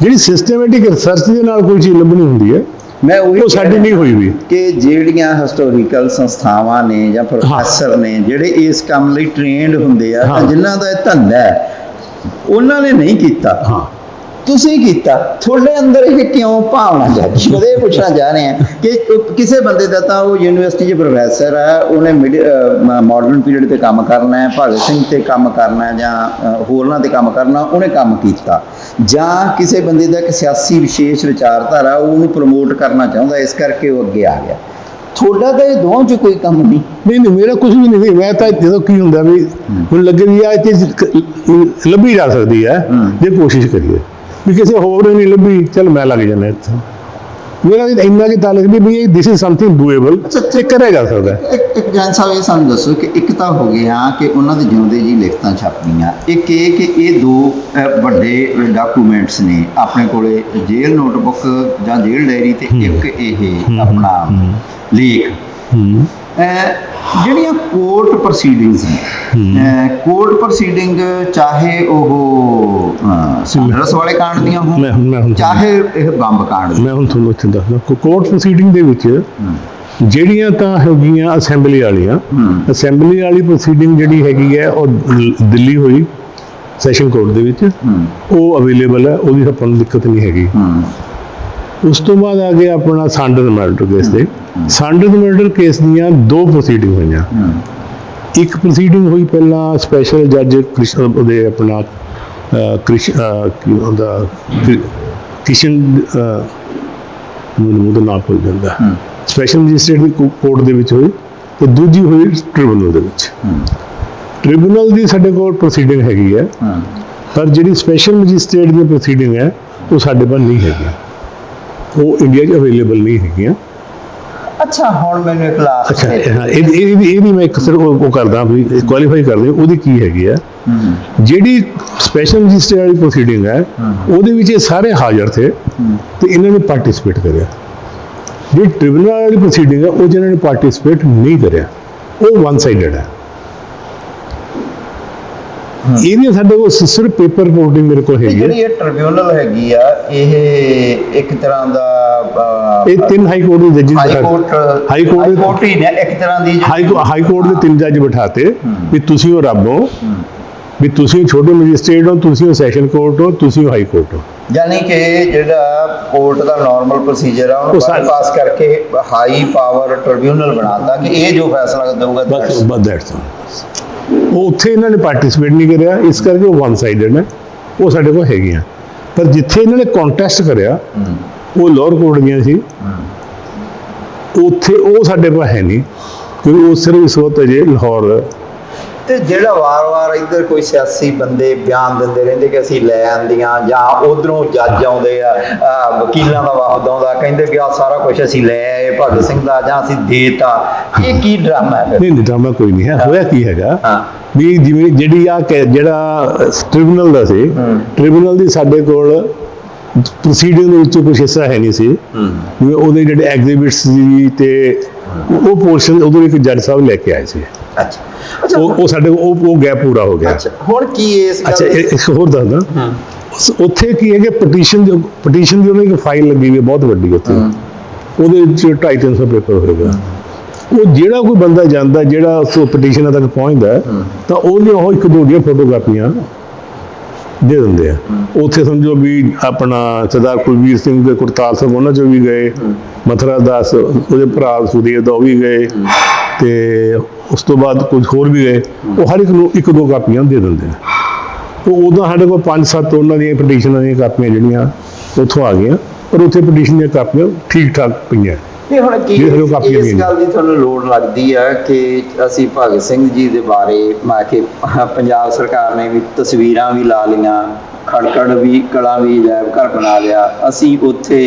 ਜਿਹੜੀ ਸਿਸਟਮੈਟਿਕ ਰਿਸਰਚ ਦੇ ਨਾਲ ਕੋਈ ਚੀਜ਼ ਲੱਭਣੀ ਹੁੰਦੀ ਹੈ ਮੈਂ ਉਹੀ ਸਾਡੀ ਨਹੀਂ ਹੋਈ ਵੀ। ਕਿ ਜਿਹੜੀਆਂ ਹਿਸਟੋਰੀਕਲ ਸੰਸਥਾਵਾਂ ਨੇ ਜਾਂ ਪ੍ਰੋਫੈਸਰ ਨੇ ਜਿਹੜੇ ਇਸ ਕੰਮ ਲਈ ਟ੍ਰੇਨਡ ਹੁੰਦੇ ਆ। ਜਿਨ੍ਹਾਂ ਦਾ ਇਹ ਧੰਦਾ ਹੈ ਉਹਨਾਂ ਨੇ ਨਹੀਂ ਕੀਤਾ। ਹਾਂ। ਤੁਸੀਂ ਕੀਤਾ। ਤੁਹਾਡੇ ਅੰਦਰ ਇਹ ਕਿਉਂ ਭਾਵਨਾ ਜਾਗੀ? ਉਹਦੇ ਪੁੱਛਣਾ ਚਾਹ ਰਹੇ ਹਾਂ ਕਿ ਕਿਸੇ ਬੰਦੇ ਦਾ ਤਾਂ ਉਹ ਯੂਨੀਵਰਸਿਟੀ 'ਚ ਪ੍ਰੋਫੈਸਰ ਹੈ ਉਹਨੇ ਮਾਡਰਨ ਪੀਰੀਅਡ ਤੇ ਕੰਮ ਕਰਨਾ ਹੈ ਭਗਤ ਸਿੰਘ ਤੇ ਕੰਮ ਕਰਨਾ ਜਾਂ ਹੋਰਨਾਂ ਤੇ ਕੰਮ ਕਰਨਾ ਉਹਨੇ ਕੰਮ ਕੀਤਾ। ਜਾਂ ਕਿਸੇ ਬੰਦੇ ਦਾ ਇੱਕ ਸਿਆਸੀ ਵਿਸ਼ੇਸ਼ ਵਿਚਾਰਧਾਰਾ ਉਹ ਉਹਨੂੰ ਪ੍ਰਮੋਟ ਕਰਨਾ ਚਾਹੁੰਦਾ ਇਸ ਕਰਕੇ ਉਹ ਅੱਗੇ ਆ ਗਿਆ। ਤੁਹਾਡਾ ਤਾਂ ਇਹ ਦੋਵਾਂ 'ਚ ਕੋਈ ਕੰਮ ਨਹੀਂ। ਨਹੀਂ ਨਹੀਂ ਮੇਰਾ ਕੁਝ ਵੀ ਨਹੀਂ। ਮੈਂ ਤਾਂ ਜਦੋਂ ਕੀ ਹੁੰਦਾ ਵੀ ਹੁਣ ਲੱਗੇ ਵੀ ਆ ਇਹ ਚੀਜ਼ ਲੱਭੀ ਜਾ ਸਕਦੀ ਹੂੰ। ਜੇ ਕੋਸ਼ਿਸ਼ ਕਰੀਏ। ਵੀ ਕਿਸੇ ਹੋਰ ਨੇ ਨਹੀਂ ਲੱਭੀ। ਚਲ ਮੈਂ ਲੱਗ ਜਾਣਾ ਇੱਥੇ। ਮੇਰਾ ਤਾਂ ਇੰਨਾ ਕਿ ਤਾਲੁਕ ਵੀ ਵੀ ਦਿਸ ਇਜ਼ ਸਮਥਿੰਗ ਡੂਏਬਲ। ਇਹ ਕਰਿਆ ਜਾ ਸਕਦਾ। ਹੈ ਇੱਕ ਇੱਕ ਜੈਨ ਸਾਹਿਬ ਇਹ ਸਾਨੂੰ ਦੱਸੋ ਕਿ ਇੱਕ ਤਾਂ ਹੋ ਗਿਆ ਕਿ ਉਹਨਾਂ ਦੇ ਜਿਉਂਦੇ ਜੀ ਲਿਖਤਾਂ ਛਪ ਗਈਆਂ ਇੱਕ ਇਹ ਕਿ ਇਹ ਦੋ ਵੱਡੇ ਡਾਕੂਮੈਂਟਸ ਨੇ ਆਪਣੇ ਕੋਲੇ ਜੇਲ੍ਹ ਨੋਟਬੁੱਕ ਜਾਂ ਜੇਲ੍ਹ ਡਾਇਰੀ ਤੇ ਇੱਕ ਇਹ ਆਪਣਾ ਲੇਖ। ਹੂੰ। ਜਿਹੜੀਆਂ ਕੋਰਟ ਪ੍ਰੋਸੀਡਿੰਗਸ ਨੇ ਕੋਰਟ ਪ੍ਰੋਸੀਡਿੰਗ ਚਾਹੇ ਉਹ ਅਹ, ਸਾਂਡਰਸ ਵਾਲੇ ਕਾਂਡ ਦੀਆਂ ਹੋਣ ਚਾਹੇ ਇਹ ਬੰਬ ਕਾਂਡ ਮੈਂ ਹੁਣ ਤੁਹਾਨੂੰ ਇੱਥੇ ਦੱਸਦਾ ਕੋਰਟ ਪ੍ਰੋਸੀਡਿੰਗ ਦੇ ਵਿੱਚ ਜਿਹੜੀਆਂ ਤਾਂ ਹੈਗੀਆਂ ਅਸੈਂਬਲੀ ਵਾਲੀਆਂ ਅਸੈਂਬਲੀ ਵਾਲੀ ਪ੍ਰੋਸੀਡਿੰਗ ਜਿਹੜੀ ਹੈਗੀ ਹੈ ਉਹ ਦਿੱਲੀ ਹੋਈ ਸੈਸ਼ਨ ਕੋਰਟ ਦੇ ਵਿੱਚ ਉਹ ਅਵੇਲੇਬਲ ਹੈ ਉਹਦੀ ਆਪਾਂ ਨੂੰ ਦਿੱਕਤ ਨਹੀਂ ਹੈਗੀ। ਉਸ ਤੋਂ ਬਾਅਦ ਆ ਗਿਆ ਆਪਣਾ ਸਾਂਡਰ ਮਰਡਰ ਕੇਸ ਦੇ। ਸਾਂਡਰ ਮਰਡਰ ਕੇਸ ਦੀਆਂ ਦੋ ਪ੍ਰੋਸੀਡਿੰਗ ਹੋਈਆਂ। ਇੱਕ ਪ੍ਰੋਸੀਡਿੰਗ ਹੋਈ ਪਹਿਲਾਂ ਸਪੈਸ਼ਲ ਜੱਜ ਕ੍ਰਿਸ਼ਨ ਉਹਦੇ ਆਪਣਾ ਅਹ, ਕ੍ਰਿਸ਼ ਅਹ, ਕੀ ਕ੍ਰਿਸ਼ਨ ਅਹ, ਮੈਨੂੰ ਉਹਦਾ ਨਾਮ ਭੁੱਲ ਜਾਂਦਾ। ਸਪੈਸ਼ਲ ਮੈਜਿਸਟ੍ਰੇਟ ਦੀ ਕੋਰਟ ਦੇ ਵਿੱਚ ਹੋਈ ਤੇ ਦੂਜੀ ਹੋਈ ਟ੍ਰਿਬੂਨਲ ਦੇ ਵਿੱਚ। ਹੂੰ। ਟ੍ਰਿਬੂਨਲ ਦੀ ਸਾਡੇ ਕੋਲ ਪ੍ਰੋਸੀਡਿੰਗ ਹੈਗੀ ਹੂੰ। ਪਰ ਜਿਹੜੀ ਸਪੈਸ਼ਲ ਮੈਜਿਸਟ੍ਰੇਟ ਦੀ ਪ੍ਰੋਸੀਡਿੰਗ ਹੈ ਉਹ ਸਾਡੇ ਕੋਲ ਨਹੀਂ ਹੈਗੀ ਉਹ ਇੰਡੀਆ 'ਚ ਅਵੇਲੇਬਲ ਨਹੀਂ ਹੈਗੀਆਂ। ਅੱਛਾ ਹੁਣ ਮੈਨੂੰ ਇੱਕ ਲਾਸਟ ਅੱਛਾ ਇਹ- ਹਾਂ, ਇਹ ਇਹ ਵੀ ਇਹ ਵੀ ਮੈਂ ਇੱਕ ਸਿਰਫ ਉਹ ਕਰਦਾ ਵੀ ਕੁਆਲੀਫਾਈ ਕਰਦੇ ਉਹਦੀ ਕੀ ਹੈਗੀ ਆ। ਜਿਹੜੀ ਸਪੈਸ਼ਲ ਮੈਜਿਸਟ੍ਰੇਟ ਵਾਲੀ ਪ੍ਰੋਸੀਡਿੰਗ ਹੈ ਉਹਦੇ ਵਿੱਚ ਇਹ ਸਾਰੇ ਹਾਜ਼ਰ ਥੇ ਤੇ ਇਹਨਾਂ ਨੇ ਪਾਰਟਿਸਿਪੇਟ ਕਰਿਆ। ਜਿਹੜੀ ਟ੍ਰਿਬੂਨਲ ਵਾਲੀ ਪ੍ਰੋਸੀਡਿੰਗ ਹੈ ਉਹ ਜਿਹਨਾਂ ਨੇ ਪਾਰਟਿਸਿਪੇਟ ਨਹੀਂ ਕਰਿਆ। ਉਹ ਵਨ ਸਾਈਡਡ ਹੈ। ਇਹਦੀ ਸਾਡੇ ਕੋਲ ਸਿਰਫ ਪੇਪਰ ਰਿਪੋਰਟਿੰਗ ਮੇਰੇ ਕੋਲ ਹੈਗੀ ਹੈ। ਜਿਹੜੀ ਇਹ ਟ੍ਰਿਬਿਊਨਲ ਹੈਗੀ ਆ ਇਹ ਇੱਕ ਤਰ੍ਹਾਂ ਦਾ ਇਹ ਤਿੰਨ ਹਾਈ ਕੋਰਟ ਦੇ ਜੱਜੀ high court high court high ਦੇ- ਕੋਰਟ ਹੀ ਨੇ ਇੱਕ ਤਰ੍ਹਾਂ ਦੀ ਹਾਈ ਕੋਰਟ ਦੇ ਤਿੰਨ ਜੱਜ ਬਿਠਾਤੇ ਵੀ ਤੁਸੀਂ ਉਹ ਰੱਬ ਹੋ ਵੀ ਤੁਸੀਂ ਛੋਟੇ ਮੈਜਿਸਟ੍ਰੇਟ ਹੋ ਤੁਸੀਂ ਉਹ ਸੈਸ਼ਨ ਕੋਰਟ ਹੋ ਤੁਸੀਂ ਉਹ ਹਾਈ ਕੋਰਟ ਹੋ। ਯਾਨੀ ਕਿ ਜਿਹੜਾ ਕੋਰਟ ਦਾ ਨਾਰਮਲ ਪ੍ਰੋਸੀਜਰ ਆ ਉਹ ਉਹਨੂੰ ਪਾਸ ਕਰਕੇ ਹਾਈ ਪਾਵਰ ਟ੍ਰਿਬਿਊਨਲ ਬਣਾਤਾ ਕਿ ਇਹ ਜੋ ਫੈਸਲਾ ਦੇਊਗਾ ਬਸ ਬਸ ਦੈਟਸ ਉਹ ਉੱਥੇ ਇਹਨਾਂ ਨੇ ਪਾਰਟਿਸਿਪੇਟ ਨਹੀਂ ਕਰਿਆ ਇਸ ਕਰਕੇ ਉਹ ਵਨ ਸਾਈਡਡ ਹੈ ਉਹ ਸਾਡੇ ਕੋਲ ਹੈਗੀਆਂ। ਪਰ ਜਿੱਥੇ ਇਹਨਾਂ ਨੇ ਕੰਟੈਸਟ ਕਰਿਆ ਉਹ ਲੋਅਰ ਕੋਰਟ ਦੀਆਂ ਸੀ। ਉੱਥੇ ਉਹ ਸਾਡੇ ਕੋਲ ਹੈ ਨਹੀਂ। ਕਿਉਂਕਿ ਉਹ ਸਿਰਫ ਇਸ ਵਕਤ ਅਜੇ ਲਾਹੌਰ ਤੇ ਜਿਹੜਾ ਵਾਰ-ਵਾਰ ਇੱਧਰ ਕੋਈ ਸਿਆਸੀ ਬੰਦੇ ਬਿਆਨ ਦਿੰਦੇ ਰਹਿੰਦੇ ਕਿ ਅਸੀਂ ਲੈ ਆਂਦੀਆਂ ਜਾਂ ਉਧਰੋਂ ਜੱਜ ਆਉਂਦੇ ਆ ਵਕੀਲਾਂ ਦਾ ਵਫਦ ਆਉਂਦਾ ਕਹਿੰਦੇ ਕਿ ਆ ਸਾਰਾ ਕੁਝ ਅਸੀਂ ਲੈ ਆਏ ਭਗਤ ਸਿੰਘ ਦਾ ਜਾਂ ਅਸੀਂ ਦੇਤਾ। ਇਹ ਕੀ ਡਰਾਮਾ ਹੈ ਨਹੀਂ ਨਹੀਂ ਡਰਾਮਾ ਕੋਈ ਨਹੀਂ ਹੈ। ਹੋਇਆ ਕੀ ਹੈਗਾ? ਵੀ ਜਿਵੇਂ ਜਿਹੜੀ ਆ ਜਿਹੜਾ ਟ੍ਰਿਬੂਨਲ ਦਾ ਸੀ ਹੂੰ। ਟ੍ਰਿਬੂਨਲ ਦੀ ਸਾਡੇ ਕੋਲ ਪ੍ਰੋਸੀਡਿੰਗ ਦੇ ਵਿੱਚ ਕੁਝ ਹਿੱਸਾ ਹੈ ਨਹੀਂ ਸੀ। ਜਿਵੇਂ ਉਹਦੇ ਜਿਹੜੇ ਐਗਜ਼ੀਬਿਟਸ ਸੀ ਤੇ ਉਹ ਪੋਰਸ਼ਨ ਉਦੋਂ ਇੱਕ ਜੱਜ ਸਾਹਿਬ ਲੈ ਕੇ ਆਏ ਸੀ। ਅੱਛਾ। ਅੱਛਾ ਉਹ ਉਹ ਸਾਡੇ ਉਹ ਉਹ ਗੈਪ ਪੂਰਾ ਹੋ ਗਿਆ। ਅੱਛਾ ਹੁਣ ਕੀ ਇਸ ਗੱਲ ਅੱਛਾ ਇੱਕ ਹੋਰ ਦੱਸਦਾ ਹੂੰ। ਉੱਥੇ ਕੀ ਹੈ ਕਿ ਪਟੀਸ਼ਨ ਜੋ ਪਟੀਸ਼ਨ ਦੀ ਉਹਨਾਂ ਦੀ ਫਾਈਲ ਲੱਗੀ ਹੋਈ ਹੈ ਬਹੁਤ ਵੱਡੀ ਉੱਥੇ। ਉਹਦੇ ਵਿੱਚ 250 ਪੇਪਰ ਹੋਏਗਾ। ਉਹ ਜਿਹੜਾ ਕੋਈ ਬੰਦਾ ਜਾਂਦਾ ਜਿਹੜਾ ਉਸ ਪਟੀਸ਼ਨਾਂ ਤੱਕ ਪਹੁੰਚਦਾ ਤਾਂ ਉਹਦੀਆਂ ਉਹ ਇੱਕ ਦੋ ਦੀਆਂ ਫੋਟੋਕਾਪੀਆਂ ਦੇ ਦਿੰਦੇ ਆ। ਉੱਥੇ ਸਮਝੋ ਵੀ ਆਪਣਾ ਸਰਦਾਰ ਕੁਲਵੀਰ ਸਿੰਘ ਦੇ ਕੁਰਤਾਰ ਸਿੰਘ ਉਹਨਾਂ ਚੋਂ ਵੀ ਗਏ। ਮਥੁਰਾ ਦਾਸ ਉਹਦੇ ਭਰਾ ਸੁਦੀਪ ਦਾ ਉਹ ਵੀ ਗਏ। ਤੇ ਉਸ ਤੋਂ ਬਾਅਦ ਕੁਝ ਹੋਰ ਵੀ ਗਏ ਉਹ ਹਰ ਇੱਕ ਨੂੰ ਇੱਕ ਦੋ ਕਾਪੀਆਂ ਦੇ ਦਿੰਦੇ ਨੇ ਉਹ ਉਦੋਂ ਸਾਡੇ ਕੋਲ ਪੰਜ ਸੱਤ ਉਹਨਾਂ ਦੀਆਂ ਪਟੀਸ਼ਨਾਂ ਦੀਆਂ ਕਾਪੀਆਂ ਜਿਹੜੀਆਂ ਉੱਥੋਂ ਆ ਗਈਆਂ ਪਰ ਉੱਥੇ ਪਟੀਸ਼ਨ ਦੀਆਂ ਕਾਪੀਆਂ ਠੀਕ ਠਾਕ ਪਈਆਂ ਇਹ ਹੁਣ ਕੀ ਇਸ ਨਹੀਂ। ਗੱਲ ਦੀ ਤੁਹਾਨੂੰ ਲੋੜ ਲੱਗਦੀ ਹੈ ਕਿ ਅਸੀਂ ਭਗਤ ਸਿੰਘ ਜੀ ਦੇ ਬਾਰੇ ਮਾ ਕਿ ਪੰਜਾਬ ਸਰਕਾਰ ਨੇ ਵੀ ਤਸਵੀਰਾਂ ਵੀ ਲਾ ਲੀਆਂ ਖੜਕੜ ਵੀ ਕਲਾ ਵੀ ਅਜਾਇਬ ਘਰ ਬਣਾ ਲਿਆ ਅਸੀਂ ਉੱਥੇ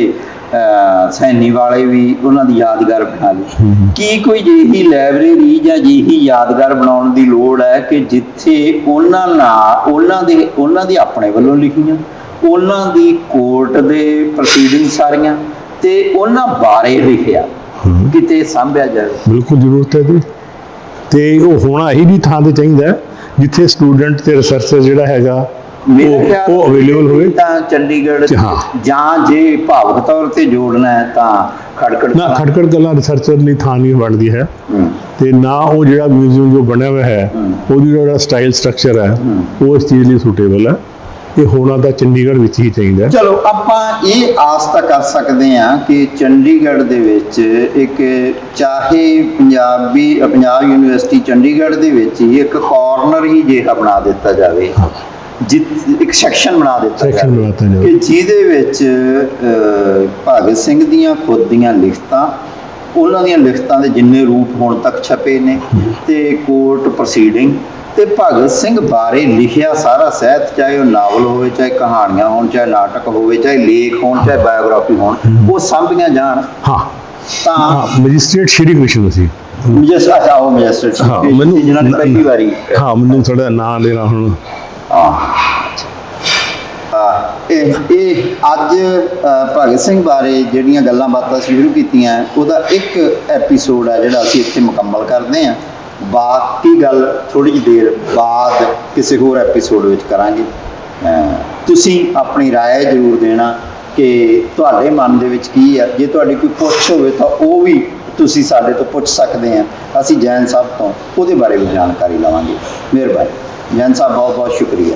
ਸੈਣੀ ਵਾਲੇ ਵੀ ਉਹਨਾਂ ਦੀ ਯਾਦਗਾਰ ਬਣਾ ਲਈ। ਕੀ ਕੋਈ ਜਿਹੀ ਲਾਇਬ੍ਰੇਰੀ ਜਾਂ ਜਿਹੀ ਯਾਦਗਾਰ ਬਣਾਉਣ ਦੀ ਲੋੜ ਹੈ ਕਿ ਜਿੱਥੇ ਉਹਨਾਂ ਨਾਲ ਉਹਨਾਂ ਦੇ ਉਹਨਾਂ ਦੀ ਆਪਣੇ ਵੱਲੋਂ ਲਿਖੀਆਂ ਉਹਨਾਂ ਦੀ ਕੋਰਟ ਦੇ ਪ੍ਰੋਸੀਡਿੰਗ ਸਾਰੀਆਂ ਤੇ ਉਹਨਾਂ ਬਾਰੇ ਲਿਖਿਆ। ਕਿਤੇ ਸਾਂਭਿਆ ਜਾਵੇ ਬਿਲਕੁਲ ਜ਼ਰੂਰਤ ਹੈ ਜੀ। ਤੇ ਉਹ ਹੋਣਾ ਇਹੀ ਵੀ ਥਾਂ ਤੇ ਚਾਹੀਦਾ ਹੈ, ਜਿੱਥੇ ਸਟੂਡੈਂਟ ਤੇ ਰਿਸਰਚਰ ਜਿਹੜਾ ਹੈਗਾ ਮੇਰੇ ਉਹ ਖਿਆਲ ਅਵੇਲੇਬਲ ਹੋਵੇ? ਤਾਂ ਚੰਡੀਗੜ੍ਹ ਤੇ ਹਾਂ। ਜਾਂ ਜੇ ਭਾਵਕ ਤੌਰ ਤੇ ਜੋੜਨਾ ਹੈ ਤਾਂ ਖੜਕੜ ਨਾ ਖਟਕੜ ਕਲਾਂ ਰਿਸਰਚਰ ਲਈ ਥਾਂ ਨਹੀਂ ਬਣਦੀ ਹੈ। ਤੇ ਨਾ ਉਹ ਜਿਹੜਾ ਮਿਊਜ਼ੀਅਮ ਜੋ ਬਣਿਆ ਹੋਇਆ ਹੈ ਹਮ। ਉਹਦੀ ਜਿਹੜਾ ਸਟਾਈਲ ਸਟਰਕਚਰ ਹੈ ਹਮ। ਉਹ ਇਸ ਚੀਜ਼ ਲਈ ਸੂਟੇਬਲ ਹੈ। ਇਹ ਹੋਣਾ ਤਾਂ ਚੰਡੀਗੜ੍ਹ ਵਿੱਚ ਹੀ ਚਾਹੀਦਾ ਹੈ। ਚਲੋ ਆਪਾਂ ਇਹ ਆਸ ਤਾਂ ਕਰ ਸਕਦੇ ਹਾਂ ਕਿ ਚੰਡੀਗੜ੍ਹ ਦੇ ਵਿੱਚ ਇੱਕ ਚਾਹੇ ਪੰਜਾਬੀ ਪੰਜਾਬ ਯੂਨੀਵਰਸਿਟੀ ਚੰਡੀਗੜ੍ਹ ਦੇ ਵਿੱਚ ਹੀ ਇੱਕ ਕਾਰਨਰ ਹੀ ਜਿਹਾ ਬਣਾ ਦਿੱਤਾ ਜਾਵੇ। ਜਿੱਤ ਇੱਕ ਸੈਕਸ਼ਨ ਬਣਾ ਦਿੱਤਾ Section ਜਾਵੇ ਬਣਾ ਦਿੱਤਾ ਜਾਵੇ। ਕਿ ਜਿਹਦੇ ਵਿੱਚ ਭਗਤ ਸਿੰਘ ਦੀਆਂ ਖੁਦ ਦੀਆਂ ਲਿਖਤਾਂ ਉਹਨਾਂ ਦੀਆਂ ਲਿਖਤਾਂ ਦੇ ਜਿੰਨੇ ਰੂਪ ਹੁਣ ਤੱਕ ਛਪੇ ਨੇ ਤੇ ਕੋਰਟ ਪ੍ਰੋਸੀਡਿੰਗ ਤੇ ਭਗਤ ਸਿੰਘ ਬਾਰੇ ਲਿਖਿਆ ਸਾਰਾ ਸਾਹਿਤ ਚਾਹੇ ਉਹ ਨਾਵਲ ਹੋਵੇ ਚਾਹੇ ਕਹਾਣੀਆਂ ਹੋਣ ਚਾਹੇ ਨਾਟਕ ਹੋਵੇ ਚਾਹੇ ਲੇਖ ਹੋਣ ਚਾਹੇ ਬਾਇਓਗ੍ਰਾਫੀ ਹੋਣ ਉਹ ਸਾਂਭੀਆਂ ਜਾਣ। ਹਾਂ। ਤਾਂ ਮੈਜਿਸਟ੍ਰੇਟ ਸ਼੍ਰੀ ਕ੍ਰਿਸ਼ਨ ਸੀ। ਜਿਸ ਅੱਛਾ ਉਹ ਮੈਜਿਸਟ੍ਰੇਟ ਹਾਂ, ਮੈਨੂੰ- ਜਿਹਨਾਂ ਨੇ ਪਹਿਲੀ ਵਾਰੀ ਹਾਂ ਮੈਨੂੰ ਥੋੜਾ ਨਾਂ ਲੈਣਾ ਹੁਣ। ਇਹ ਇਹ ਅੱਜ ਅਹ, ਭਗਤ ਸਿੰਘ ਬਾਰੇ ਜਿਹੜੀਆਂ ਗੱਲਾਂ ਬਾਤਾਂ ਅਸੀਂ ਸ਼ੁਰੂ ਕੀਤੀਆਂ ਉਹਦਾ ਇੱਕ ਐਪੀਸੋਡ ਹੈ ਜਿਹੜਾ ਅਸੀਂ ਇੱਥੇ ਮੁਕੰਮਲ ਕਰਦੇ ਹਾਂ ਬਾਕੀ ਗੱਲ ਥੋੜੀ ਜਿਹੀ ਦੇਰ ਬਾਅਦ ਕਿਸੇ ਹੋਰ ਐਪੀਸੋਡ ਵਿੱਚ ਕਰਾਂਗੇ ਅਹ, ਤੁਸੀਂ ਆਪਣੀ رائے ਜ਼ਰੂਰ ਦੇਣਾ ਕਿ ਤੁਹਾਡੇ ਮਨ ਦੇ ਵਿੱਚ ਕੀ ਹੈ ਜੇ ਤੁਹਾਡੀ ਕੋਈ ਪੁੱਛ ਹੋਵੇ ਤਾਂ ਉਹ ਵੀ ਤੁਸੀਂ ਸਾਡੇ ਤੋਂ ਪੁੱਛ ਸਕਦੇ ਆ ਅਸੀਂ ਜੈਨ ਸਾਹਿਬ ਤੋਂ ਉਹਦੇ ਬਾਰੇ ਵੀ ਜਾਣਕਾਰੀ ਲਵਾਂਗੇ ਮਿਹਰਬਾਨੀ ਜੈਨ ਸਾਹਿਬ ਬਹੁਤ ਬਹੁਤ ਸ਼ੁਕਰੀਆ